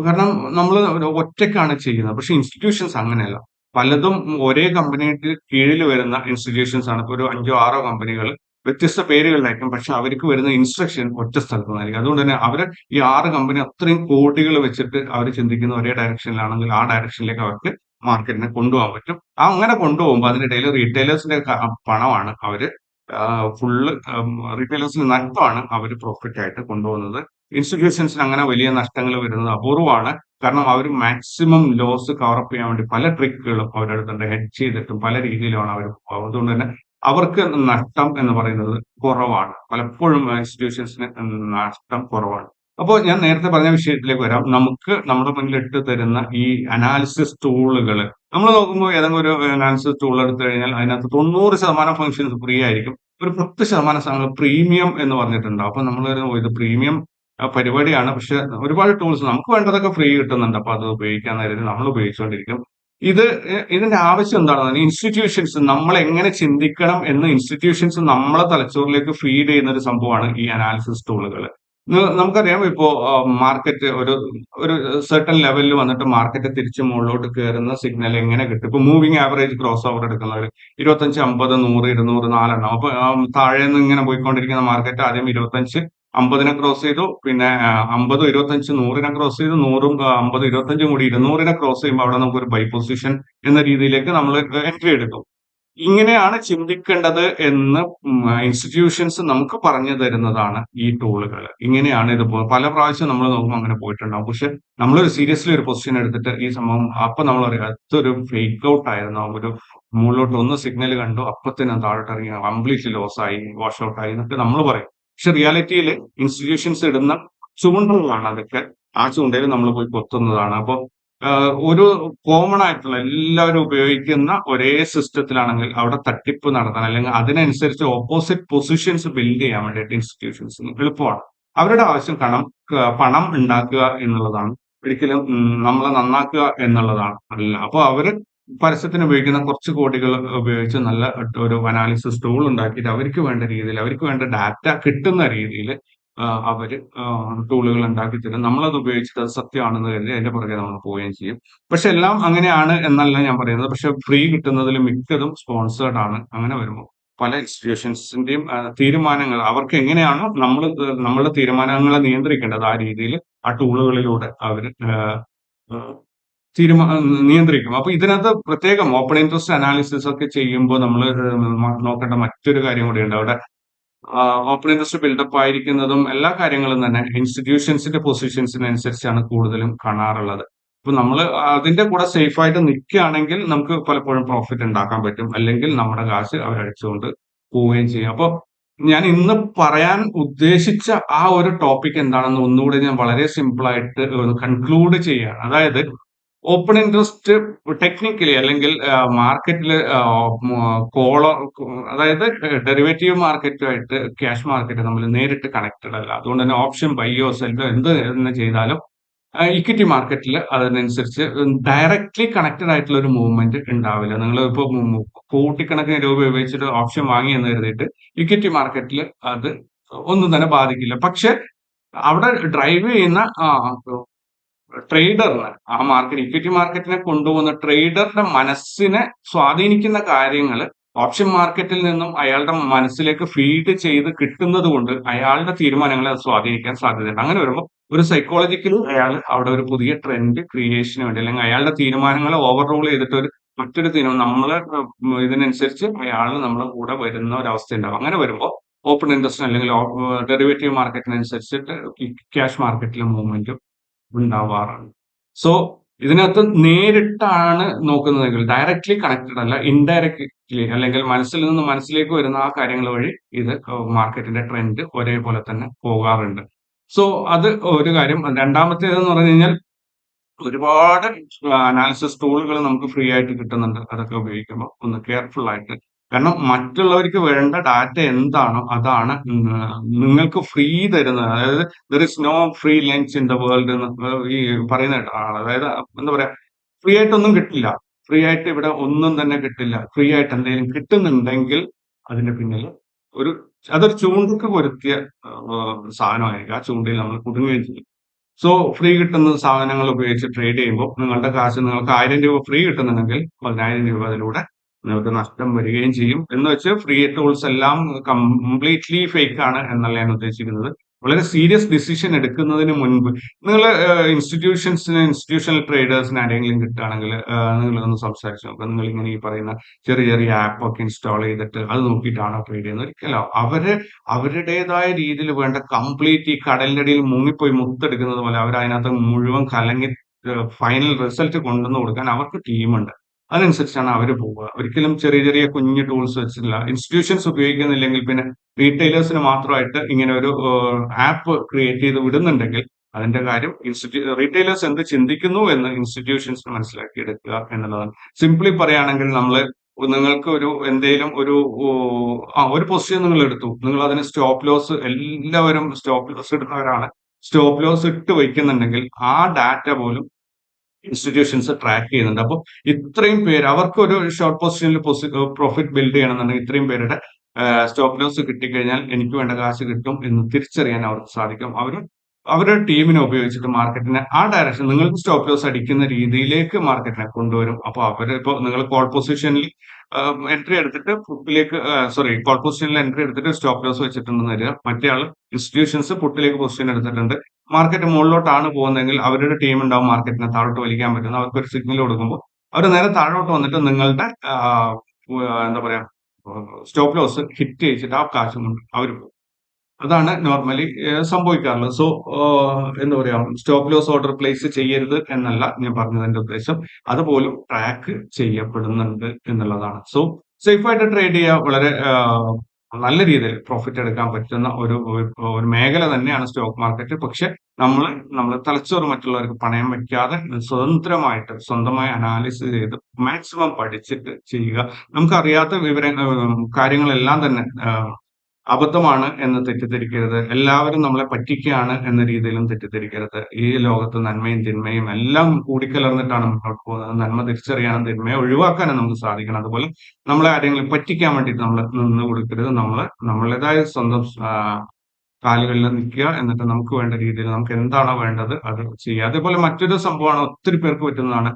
കാരണം നമ്മൾ ഒറ്റക്കാണ് ചെയ്യുന്നത്. പക്ഷെ ഇൻസ്റ്റിറ്റ്യൂഷൻസ് അങ്ങനെയല്ല. പലതും ഒരേ കമ്പനിയുടെ കീഴിൽ വരുന്ന ഇൻസ്റ്റിറ്റ്യൂഷൻസ് ആണ്. ഇപ്പോൾ ഒരു അഞ്ചോ ആറോ കമ്പനികൾ വ്യത്യസ്ത പേരുകളിലായിരിക്കും. പക്ഷെ അവർക്ക് വരുന്ന ഇൻസ്ട്രക്ഷൻ ഒറ്റ സ്ഥലത്ത് നിന്നായിരിക്കും അതുകൊണ്ട് തന്നെ അവർ ഈ ആറ് കമ്പനി അത്രയും കോടികൾ വെച്ചിട്ട് അവർ ചിന്തിക്കുന്ന ഒരേ ഡയറക്ഷനിലാണെങ്കിൽ ആ ഡയറക്ഷനിലേക്ക് അവർക്ക് മാർക്കറ്റിനെ കൊണ്ടുപോകാൻ പറ്റും. അങ്ങനെ കൊണ്ടുപോകുമ്പോൾ അതിനിടയിൽ റീറ്റെയിലേഴ്സിന്റെ പണമാണ് അവർ ഫുള്ള് റീറ്റെയിലേഴ്സിന് നഷ്ടമാണ് അവർ പ്രോഫിറ്റ് ആയിട്ട് കൊണ്ടുപോകുന്നത്. ഇൻസ്റ്റിറ്റ്യൂഷൻസിന് അങ്ങനെ വലിയ നഷ്ടങ്ങൾ വരുന്നത് അപൂർവമാണ്. കാരണം അവർ മാക്സിമം ലോസ് കവറപ്പ് ചെയ്യാൻ വേണ്ടി പല ട്രിക്കുകളും അവരുടെ അടുത്തുണ്ട്. ഹെഡ് ചെയ്തിട്ടും പല രീതിയിലുമാണ് അവർ അതുകൊണ്ട് തന്നെ അവർക്ക് നഷ്ടം എന്ന് പറയുന്നത് കുറവാണ്. പലപ്പോഴും ഇൻസ്റ്റിറ്റ്യൂഷൻസിന് നഷ്ടം കുറവാണ്. അപ്പോൾ ഞാൻ നേരത്തെ പറഞ്ഞ വിഷയത്തിലേക്ക് വരാം. നമുക്ക് നമ്മുടെ മുന്നിലിട്ട് തരുന്ന ഈ അനാലിസിസ് ടൂളുകൾ നമ്മൾ നോക്കുമ്പോൾ ഏതെങ്കിലും ഒരു അനാലിസിസ് ടൂൾ എടുത്തു കഴിഞ്ഞാൽ അതിനകത്ത് തൊണ്ണൂറ് ശതമാനം ഫംഗ്ഷൻസ് ഫ്രീ ആയിരിക്കും. ഒരു പത്ത് ശതമാനം സാധനങ്ങൾ പ്രീമിയം എന്ന് പറഞ്ഞിട്ടുണ്ടാവും അപ്പൊ നമ്മൾ ഇത് പ്രീമിയം പരിപാടിയാണ്. പക്ഷെ ഒരുപാട് ടൂൾസ് നമുക്ക് വേണ്ടതൊക്കെ ഫ്രീ കിട്ടുന്നുണ്ട്. അപ്പൊ അത് ഉപയോഗിക്കാൻ നേരത്തിൽ നമ്മൾ ഉപയോഗിച്ചുകൊണ്ടിരിക്കും. ഇത് ഇതിന്റെ ആവശ്യം എന്താണെന്ന് ഇൻസ്റ്റിറ്റ്യൂഷൻസ് നമ്മൾ എങ്ങനെ ചിന്തിക്കണം എന്ന് ഇൻസ്റ്റിറ്റ്യൂഷൻസ് നമ്മളെ തലച്ചോറിലേക്ക് ഫീഡ് ചെയ്യുന്ന ഒരു സംഭവമാണ് ഈ അനാലിസിസ് ടൂളുകൾ നമുക്കറിയാം ഇപ്പോ മാർക്കറ്റ് ഒരു ഒരു സെർട്ടൺ ലെവലിൽ വന്നിട്ട് മാർക്കറ്റ് തിരിച്ച് മുകളിലോട്ട് കയറുന്ന സിഗ്നൽ എങ്ങനെ കിട്ടും? ഇപ്പൊ മൂവിങ് ആവറേജ് ക്രോസ് ഓവർ എടുക്കുന്നവർ ഇരുപത്തഞ്ച് അമ്പത് നൂറ് ഇരുന്നൂറ് നാലെണ്ണം. അപ്പൊ താഴെ നിന്ന് ഇങ്ങനെ പോയിക്കൊണ്ടിരിക്കുന്ന മാർക്കറ്റ് ആദ്യം ഇരുപത്തഞ്ച് അമ്പതിനെ ക്രോസ് ചെയ്തു. പിന്നെ അമ്പത് ഇരുപത്തഞ്ച് നൂറിനെ ക്രോസ് ചെയ്തു. നൂറും അമ്പത് ഇരുപത്തഞ്ചും കൂടി ഇരുന്നൂറിനെ ക്രോസ് ചെയ്യുമ്പോൾ അവിടെ നമുക്ക് ഒരു ബൈ പൊസിഷൻ എന്ന രീതിയിലേക്ക് നമ്മൾ എൻട്രി എടുക്കും. ഇങ്ങനെയാണ് ചിന്തിക്കേണ്ടത് എന്ന് ഇൻസ്റ്റിറ്റ്യൂഷൻസ് നമുക്ക് പറഞ്ഞു തരുന്നതാണ് ഈ ടൂളുകൾ ഇങ്ങനെയാണ് ഇത് പല പ്രാവശ്യം നമ്മൾ നോക്കുമ്പോൾ അങ്ങനെ പോയിട്ടുണ്ടാവും. പക്ഷെ നമ്മളൊരു സീരിയസ്ലി ഒരു പൊസിഷൻ എടുത്തിട്ട് ഈ സംഭവം അപ്പൊ നമ്മൾ അതൊരു ഫേക്ക് ഔട്ട് ആയിരുന്നു. ഒരു മുകളിലോട്ട് ഒന്ന് സിഗ്നൽ കണ്ടു. അപ്പൊ തന്നെ താഴോട്ട് ഇറങ്ങി കംപ്ലീറ്റ്ലി ലോസ് ആയി വാഷ് ഔട്ട് ആയി എന്നൊക്കെ നമ്മൾ പറയും. പക്ഷെ റിയാലിറ്റിയിൽ ഇൻസ്റ്റിറ്റ്യൂഷൻസ് ഇടുന്ന ചൂണ്ടകളാണ് അതൊക്കെ ആ ചൂണ്ടയിൽ നമ്മൾ പോയി കൊത്തുന്നതാണ് അപ്പോൾ ഒരു കോമൺ ആയിട്ടുള്ള എല്ലാവരും ഉപയോഗിക്കുന്ന ഒരേ സിസ്റ്റത്തിലാണെങ്കിൽ അവിടെ തട്ടിപ്പ് നടത്താൻ അല്ലെങ്കിൽ അതിനനുസരിച്ച് ഓപ്പോസിറ്റ് പൊസിഷൻസ് ബിൽഡ് ചെയ്യാൻ വേണ്ടിയിട്ട് ഇൻസ്റ്റിറ്റ്യൂഷൻസ് എളുപ്പമാണ്. അവരുടെ ആവശ്യം കണം പണം ഉണ്ടാക്കുക എന്നുള്ളതാണ്. ഒരിക്കലും നമ്മളെ നന്നാക്കുക എന്നുള്ളതാണ്. അല്ല അപ്പോൾ അവർ പരസ്യത്തിന് ഉപയോഗിക്കുന്ന കുറച്ച് കോടികൾ ഉപയോഗിച്ച് നല്ല ഒരു അനാലിസിസ് ടൂൾ ഉണ്ടാക്കിയിട്ട് അവർക്ക് വേണ്ട രീതിയിൽ അവർക്ക് വേണ്ട ഡാറ്റ കിട്ടുന്ന രീതിയിൽ അവർ ടൂളുകൾ ഉണ്ടാക്കി തരും. നമ്മളത് ഉപയോഗിച്ചിട്ട് അത് സത്യമാണെന്ന് കരുതി അതിന്റെ പുറകെ നമ്മൾ പോവുകയും ചെയ്യും. പക്ഷെ എല്ലാം അങ്ങനെയാണ് എന്നല്ല ഞാൻ പറയുന്നത്. പക്ഷെ ഫ്രീ കിട്ടുന്നതിൽ മിക്കതും സ്പോൺസേർഡ് ആണ്. അങ്ങനെ വരുമ്പോൾ പല ഇൻസ്റ്റിറ്റ്യൂഷൻസിന്റെയും തീരുമാനങ്ങൾ അവർക്ക് എങ്ങനെയാണോ നമ്മൾ നമ്മളുടെ തീരുമാനങ്ങളെ നിയന്ത്രിക്കേണ്ടത് ആ രീതിയിൽ ആ ടൂളുകളിലൂടെ അവർ തീരുമാ നിയന്ത്രിക്കും അപ്പൊ ഇതിനകത്ത് പ്രത്യേകം ഓപ്പൺ ഇൻട്രസ്റ്റ് അനാലിസിസ് ഒക്കെ ചെയ്യുമ്പോൾ നമ്മൾ നോക്കേണ്ട മറ്റൊരു കാര്യം കൂടിയുണ്ട്. അവിടെ ഓപ്പൺ ഇൻട്രസ്റ്റ് ബിൽഡപ്പ് ആയിരിക്കുന്നതും എല്ലാ കാര്യങ്ങളും തന്നെ ഇൻസ്റ്റിറ്റ്യൂഷൻസിന്റെ പൊസിഷൻസിനനുസരിച്ചാണ് കൂടുതലും കാണാറുള്ളത്. ഇപ്പൊ നമ്മൾ അതിന്റെ കൂടെ സേഫ് ആയിട്ട് നിൽക്കുകയാണെങ്കിൽ നമുക്ക് പലപ്പോഴും പ്രോഫിറ്റ് ഉണ്ടാക്കാൻ പറ്റും. അല്ലെങ്കിൽ നമ്മുടെ കാശ് അവരടിച്ചുകൊണ്ട് പോവുകയും ചെയ്യും. അപ്പോൾ ഞാൻ ഇന്ന് പറയാൻ ഉദ്ദേശിച്ച ആ ഒരു ടോപ്പിക് എന്താണെന്ന് ഒന്നുകൂടി ഞാൻ വളരെ സിമ്പിൾ ആയിട്ട് കൺക്ലൂഡ് ചെയ്യുകയാണ്. അതായത് ഓപ്പൺ ഇൻട്രസ്റ്റ് ടെക്നിക്കലി അല്ലെങ്കിൽ മാർക്കറ്റിൽ കോളർ അതായത് ഡെറിവേറ്റീവ് മാർക്കറ്റുമായിട്ട് ക്യാഷ് മാർക്കറ്റ് നമ്മൾ നേരിട്ട് കണക്റ്റഡ് അല്ല. അതുകൊണ്ട് തന്നെ ഓപ്ഷൻ ബൈയോ സെല്ലോ എന്ത് എന്ന് ചെയ്താലും ഇക്വിറ്റി മാർക്കറ്റിൽ അതിനനുസരിച്ച് ഡയറക്ട്ലി കണക്റ്റഡ് ആയിട്ടുള്ള ഒരു മൂവ്മെന്റ് ഉണ്ടാവില്ല. നിങ്ങൾ ഇപ്പോൾ കോടിക്കണക്കിന് രൂപ ഉപയോഗിച്ചിട്ട് ഓപ്ഷൻ വാങ്ങി എന്ന് കരുതിയിട്ട് ഇക്വിറ്റി മാർക്കറ്റിൽ അത് ഒന്നും തന്നെ ബാധിക്കില്ല. പക്ഷെ അവിടെ ഡ്രൈവ് ചെയ്യുന്ന ട്രേഡറിന് ആ മാർക്കറ്റ് ഇക്വിറ്റി മാർക്കറ്റിനെ കൊണ്ടുപോകുന്ന ട്രേഡറിന്റെ മനസ്സിനെ സ്വാധീനിക്കുന്ന കാര്യങ്ങൾ ഓപ്ഷൻ മാർക്കറ്റിൽ നിന്നും അയാളുടെ മനസ്സിലേക്ക് ഫീഡ് ചെയ്ത് കിട്ടുന്നത് കൊണ്ട് അയാളുടെ തീരുമാനങ്ങളെ സ്വാധീനിക്കാൻ സാധ്യതയുണ്ട്. അങ്ങനെ വരുമ്പോൾ ഒരു സൈക്കോളജിക്കലി അയാൾ അവിടെ ഒരു പുതിയ ട്രെൻഡ് ക്രിയേഷന് വേണ്ടി അല്ലെങ്കിൽ അയാളുടെ തീരുമാനങ്ങളെ ഓവർ ഓവർറോൾ ചെയ്തിട്ട് ഒരു മറ്റൊരു തീരുമാനം നമ്മളെ ഇതിനനുസരിച്ച് അയാൾ നമ്മളെ കൂടെ വരുന്ന ഒരു അവസ്ഥ ഉണ്ടാവും അങ്ങനെ വരുമ്പോൾ ഓപ്പൺ ഇൻട്രസ്റ്റ് അല്ലെങ്കിൽ ഡെറിവേറ്റീവ് മാർക്കറ്റിനനുസരിച്ചിട്ട് ക്യാഷ് മാർക്കറ്റിലെ മൂവ്മെന്റും ഉണ്ടാവാറുണ്ട് സോ ഇതിനകത്ത് നേരിട്ടാണ് നോക്കുന്നതെങ്കിൽ ഡയറക്ട്ലി കണക്റ്റഡ് അല്ല ഇൻഡയറക്ട്ലി അല്ലെങ്കിൽ മനസ്സിൽ നിന്ന് മനസ്സിലേക്ക് വരുന്ന ആ കാര്യങ്ങൾ വഴി ഇത് മാർക്കറ്റിന്റെ ട്രെൻഡ് ഒരേപോലെ തന്നെ പോകാറുണ്ട്. സോ അത് ഒരു കാര്യം. രണ്ടാമത്തേതെന്ന് പറഞ്ഞു കഴിഞ്ഞാൽ ഒരുപാട് അനാലിസിസ് ടൂളുകൾ നമുക്ക് ഫ്രീ ആയിട്ട് കിട്ടുന്നുണ്ട്. അതൊക്കെ ഉപയോഗിക്കുമ്പോൾ ഒന്ന് കെയർഫുൾ ആയിട്ട് കാരണം മറ്റുള്ളവർക്ക് വേണ്ട ഡാറ്റ എന്താണോ അതാണ് നിങ്ങൾക്ക് ഫ്രീ തരുന്നത്. അതായത് there is no free lunch in the world എന്ന് ഈ പറയുന്ന അതായത് എന്താ പറയാ ഫ്രീ ആയിട്ടൊന്നും കിട്ടില്ല. ഫ്രീ ആയിട്ട് ഇവിടെ ഒന്നും തന്നെ കിട്ടില്ല. ഫ്രീ ആയിട്ട് എന്തെങ്കിലും കിട്ടുന്നുണ്ടെങ്കിൽ അതിന്റെ പിന്നിൽ ഒരു അതൊരു ചൂണ്ടക്ക് പൊരുത്തിയ സാധനമായിരിക്കും. ആ ചൂണ്ടയിൽ നമ്മൾ കുടുങ്ങുകയും ചെയ്യും. സോ ഫ്രീ കിട്ടുന്ന സാധനങ്ങൾ ഉപയോഗിച്ച് ട്രേഡ് ചെയ്യുമ്പോൾ നിങ്ങളുടെ കാശ് നിങ്ങൾക്ക് ആയിരം രൂപ ഫ്രീ കിട്ടുന്നുണ്ടെങ്കിൽ പതിനായിരം രൂപ അതിലൂടെ നിങ്ങൾക്ക് നഷ്ടം വരികയും ചെയ്യും എന്ന് വെച്ച് ഫ്രീ ടൂൾസ് എല്ലാം കംപ്ലീറ്റ്ലി ഫേക്ക് ആണ് എന്നല്ല ഞാൻ ഉദ്ദേശിക്കുന്നത്. വളരെ സീരിയസ് ഡിസിഷൻ എടുക്കുന്നതിന് മുൻപ് നിങ്ങൾ ഇൻസ്റ്റിറ്റ്യൂഷൻസിന് ഇൻസ്റ്റിറ്റ്യൂഷണൽ ട്രേഡേഴ്സിന് ആരെങ്കിലും കിട്ടുകയാണെങ്കിൽ നിങ്ങൾ ഒന്ന് സംസാരിച്ചു നോക്കുക നിങ്ങൾ ഇങ്ങനെ ഈ പറയുന്ന ചെറിയ ചെറിയ ആപ്പ് ഒക്കെ ഇൻസ്റ്റാൾ ചെയ്തിട്ട് അത് നോക്കിയിട്ടാണോ ട്രേഡ് ചെയ്യുന്നത്? ഒരിക്കലോ അവർ അവരുടേതായ രീതിയിൽ വേണ്ട കംപ്ലീറ്റ് ഈ കടലിന്റെ അടിയിൽ മുങ്ങിപ്പോയി മുത്തെടുക്കുന്നത് പോലെ അവർ അതിനകത്ത് മുഴുവൻ കലങ്ങി ഫൈനൽ റിസൾട്ട് കൊണ്ടുവന്ന് കൊടുക്കാൻ അവർക്ക് ടീമുണ്ട് അതിനനുസരിച്ചാണ് അവർ പോവുക. ഒരിക്കലും ചെറിയ ചെറിയ കുഞ്ഞു ടൂൾസ് വെച്ചിട്ടില്ല. ഇൻസ്റ്റിറ്റ്യൂഷൻസ് ഉപയോഗിക്കുന്നില്ലെങ്കിൽ പിന്നെ റീറ്റെയിലേഴ്സിന് മാത്രമായിട്ട് ഇങ്ങനെ ഒരു ആപ്പ് ക്രിയേറ്റ് ചെയ്ത് വിടുന്നുണ്ടെങ്കിൽ അതിന്റെ കാര്യം ഇൻസ്റ്റിറ്റ്യൂ റീറ്റെയിലേഴ്സ് എന്ത് ചിന്തിക്കുന്നു എന്ന് ഇൻസ്റ്റിറ്റ്യൂഷൻസ് മനസ്സിലാക്കി എടുക്കുക എന്നുള്ളതാണ്. സിംപ്ലി പറയുകയാണെങ്കിൽ നമ്മൾ നിങ്ങൾക്ക് ഒരു എന്തെങ്കിലും ഒരു ആ ഒരു പൊസിഷൻ നിങ്ങൾ എടുത്തു. നിങ്ങൾ അതിന് സ്റ്റോപ്പ് ലോസ് എല്ലാവരും സ്റ്റോപ്പ് ലോസ് ഇടുന്നവരാണ് സ്റ്റോപ്പ് ലോസ് ഇട്ട് വയ്ക്കുന്നുണ്ടെങ്കിൽ ആ ഡാറ്റ പോലും ഇൻസ്റ്റിറ്റ്യൂഷൻസ് ട്രാക്ക് ചെയ്യുന്നുണ്ട്. അപ്പോൾ ഇത്രയും പേര് അവർക്ക് ഒരു ഷോർട്ട് പൊസിഷനിൽ പ്രോഫിറ്റ് ബിൽഡ് ചെയ്യണമെന്നുണ്ടെങ്കിൽ ഇത്രയും പേരുടെ സ്റ്റോപ്പ് ലോസ് കിട്ടിക്കഴിഞ്ഞാൽ എനിക്ക് വേണ്ട കാശ് കിട്ടും എന്ന് തിരിച്ചറിയാൻ അവർക്ക് സാധിക്കും. അവർ അവരുടെ ടീമിനെ ഉപയോഗിച്ചിട്ട് മാർക്കറ്റിനെ ആ ഡയറക്ഷൻ നിങ്ങൾക്ക് സ്റ്റോപ്പ് ലോസ് അടിക്കുന്ന രീതിയിലേക്ക് മാർക്കറ്റിനെ കൊണ്ടുവരും. അപ്പോൾ അവർ ഇപ്പോൾ നിങ്ങൾ കോൾ പൊസിഷനിൽ എൻട്രി എടുത്തിട്ട് പുട്ടിലേക്ക് സോറി കോൾ പൊസിഷനിൽ എൻട്രി എടുത്തിട്ട് സ്റ്റോപ്പ് ലോസ് വെച്ചിട്ടുണ്ടെന്ന് വരിക. മറ്റേ ആൾ ഇൻസ്റ്റിറ്റ്യൂഷൻസ് പുട്ടിലേക്ക് പൊസിഷൻ എടുത്തിട്ടുണ്ട്. മാർക്കറ്റ് മുകളിലോട്ടാണ് പോകുന്നതെങ്കിൽ അവരുടെ ടീം ഉണ്ടാവും മാർക്കറ്റിനെ താഴോട്ട് വലിക്കാൻ പറ്റുന്നത് അവർക്ക് ഒരു സിഗ്നൽ കൊടുക്കുമ്പോൾ അവർ നേരെ താഴോട്ട് വന്നിട്ട് നിങ്ങളുടെ എന്താ പറയാ സ്റ്റോപ്പ് ലോസ് ഹിറ്റ് ചെയ്യിച്ചിട്ട് ആ കാശും കൊണ്ട് അവർ പോകും. അതാണ് നോർമലി സംഭവിക്കാറുള്ളത്. സോ എന്താ പറയാ സ്റ്റോപ്പ് ലോസ് ഓർഡർ പ്ലേസ് ചെയ്യരുത് എന്നല്ല ഞാൻ പറഞ്ഞതിന്റെ ഉദ്ദേശം. അതുപോലും ട്രാക്ക് ചെയ്യപ്പെടുന്നുണ്ട് എന്നുള്ളതാണ്. സോ സേഫായിട്ട് ട്രേഡ് ചെയ്യുക വളരെ നല്ല രീതിയിൽ പ്രോഫിറ്റ് എടുക്കാൻ പറ്റുന്ന ഒരു ഒരു മേഖല തന്നെയാണ് സ്റ്റോക്ക് മാർക്കറ്റ് പക്ഷെ നമ്മൾ നമ്മൾ തലച്ചോറ് മറ്റുള്ളവർക്ക് പണയം വെക്കാതെ സ്വതന്ത്രമായിട്ട് സ്വന്തമായി അനാലിസിസ് ചെയ്ത് മാക്സിമം പഠിച്ചിട്ട് ചെയ്യുക. നമുക്കറിയാത്ത വിവര കാര്യങ്ങളെല്ലാം തന്നെ അബദ്ധമാണ് എന്ന് തെറ്റിദ്ധരിക്കരുത്. എല്ലാവരും നമ്മളെ പറ്റിക്കുകയാണ് എന്ന രീതിയിലും തെറ്റിദ്ധരിക്കരുത്. ഈ ലോകത്ത് നന്മയും തിന്മയും എല്ലാം കൂടിക്കലർന്നിട്ടാണ് മുന്നോട്ട് പോകുന്നത്. നന്മ തിരിച്ചറിയാനും തിന്മയെ ഒഴിവാക്കാനും നമുക്ക് സാധിക്കണം. അതുപോലെ നമ്മളെ ആരെങ്കിലും പറ്റിക്കാൻ വേണ്ടിയിട്ട് നമ്മൾ നിന്ന് കൊടുക്കരുത്. നമ്മൾ നമ്മളുടേതായ സ്വന്തം കാലുകളിൽ നിൽക്കുക. എന്നിട്ട് നമുക്ക് വേണ്ട രീതിയിൽ നമുക്ക് എന്താണോ വേണ്ടത് അത് ചെയ്യുക അതേപോലെ മറ്റൊരു സംഭവമാണ് ഒത്തിരി പേർക്ക് പറ്റുന്നതാണ്.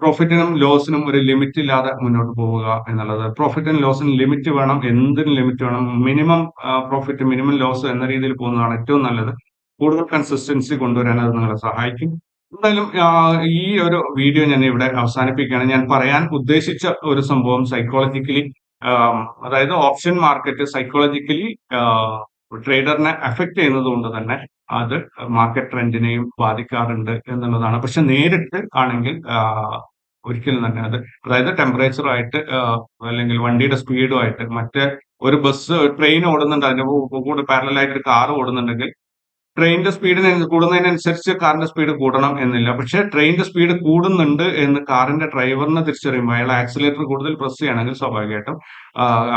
പ്രോഫിറ്റിനും ലോസിനും ഒരു ലിമിറ്റ് ഇല്ലാതെ മുന്നോട്ട് പോവുക എന്നുള്ളത്. പ്രോഫിറ്റിനും ലോസിനും ലിമിറ്റ് വേണം എന്തിനും ലിമിറ്റ് വേണം? മിനിമം പ്രോഫിറ്റ് മിനിമം ലോസ് എന്ന രീതിയിൽ പോകുന്നതാണ് ഏറ്റവും നല്ലത്. കൂടുതൽ കൺസിസ്റ്റൻസി കൊണ്ടുവരാൻ അത് നിങ്ങളെ സഹായിക്കും. എന്തായാലും ഈ ഒരു വീഡിയോ ഞാൻ ഇവിടെ അവസാനിപ്പിക്കുകയാണ്. ഞാൻ പറയാൻ ഉദ്ദേശിച്ച ഒരു സംഭവം സൈക്കോളജിക്കലി അതായത് ഓപ്ഷൻ മാർക്കറ്റ് സൈക്കോളജിക്കലി ട്രേഡറിനെ അഫക്ട് ചെയ്യുന്നത് കൊണ്ട് തന്നെ അത് മാർക്കറ്റ് ട്രെൻഡിനെയും ബാധിക്കാറുണ്ട് എന്നുള്ളതാണ്. പക്ഷെ നേരിട്ട് ആണെങ്കിൽ ഒരിക്കലും തന്നെ അത് അതായത് ടെമ്പറേച്ചറായിട്ട് അല്ലെങ്കിൽ വണ്ടിയുടെ സ്പീഡുമായിട്ട് മറ്റേ ഒരു ബസ് ട്രെയിൻ ഓടുന്നുണ്ട് അതിന്റെ കൂടെ പാരലായിട്ട് ഒരു കാർ ഓടുന്നുണ്ടെങ്കിൽ ട്രെയിനിന്റെ സ്പീഡിന് കൂടുന്നതിനനുസരിച്ച് കാറിന്റെ സ്പീഡ് കൂടണം എന്നില്ല. പക്ഷെ ട്രെയിനിന്റെ സ്പീഡ് കൂടുന്നുണ്ട് എന്ന് കാറിന്റെ ഡ്രൈവറിനെ തിരിച്ചറിയുമ്പോൾ അയാൾ ആക്സിലേറ്റർ കൂടുതൽ പ്രസ് ചെയ്യണമെങ്കിൽ സ്വാഭാവികമായിട്ടും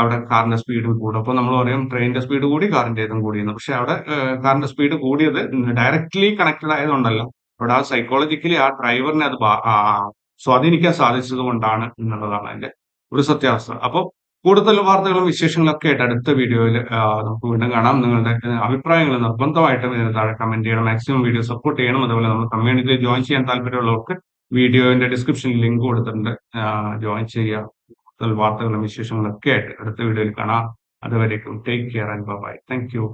അവിടെ കാറിന്റെ സ്പീഡും കൂടും. അപ്പൊ നമ്മൾ പറയും ട്രെയിനിന്റെ സ്പീഡ് കൂടി കാറിന്റേതും കൂടിയെന്ന്. പക്ഷെ അവിടെ കാറിന്റെ സ്പീഡ് കൂടിയത് ഡയറക്ട്ലി കണക്റ്റഡ് ആയതുകൊണ്ടല്ല. അവിടെ ആ സൈക്കോളജിക്കലി ആ ഡ്രൈവറിനെ അത് സ്വാധീനിക്കാൻ സാധിച്ചത് കൊണ്ടാണ് എന്നുള്ളതാണ് അതിന്റെ ഒരു സത്യാവസ്ഥ. അപ്പോൾ കൂടുതൽ വാർത്തകളും വിശേഷങ്ങളും ഒക്കെ ആയിട്ട് അടുത്ത വീഡിയോയിൽ നമുക്ക് വീണ്ടും കാണാം. നിങ്ങളുടെ അഭിപ്രായങ്ങൾ നിർബന്ധമായിട്ടും ഇതിന് താഴെ കമന്റ് ചെയ്യണം. മാക്സിമം വീഡിയോ സപ്പോർട്ട് ചെയ്യണം. അതുപോലെ നമ്മൾ കമ്മ്യൂണിറ്റിയിൽ ജോയിൻ ചെയ്യാൻ താല്പര്യമുള്ളവർക്ക് വീഡിയോന്റെ ഡിസ്ക്രിപ്ഷനിൽ ലിങ്ക് കൊടുത്തിട്ടുണ്ട്. ജോയിൻ ചെയ്യുക. കൂടുതൽ വാർത്തകളും വിശേഷങ്ങളും ഒക്കെ ആയിട്ട് അടുത്ത വീഡിയോയിൽ കാണാം. അതുവരേക്കും take care and bye thank you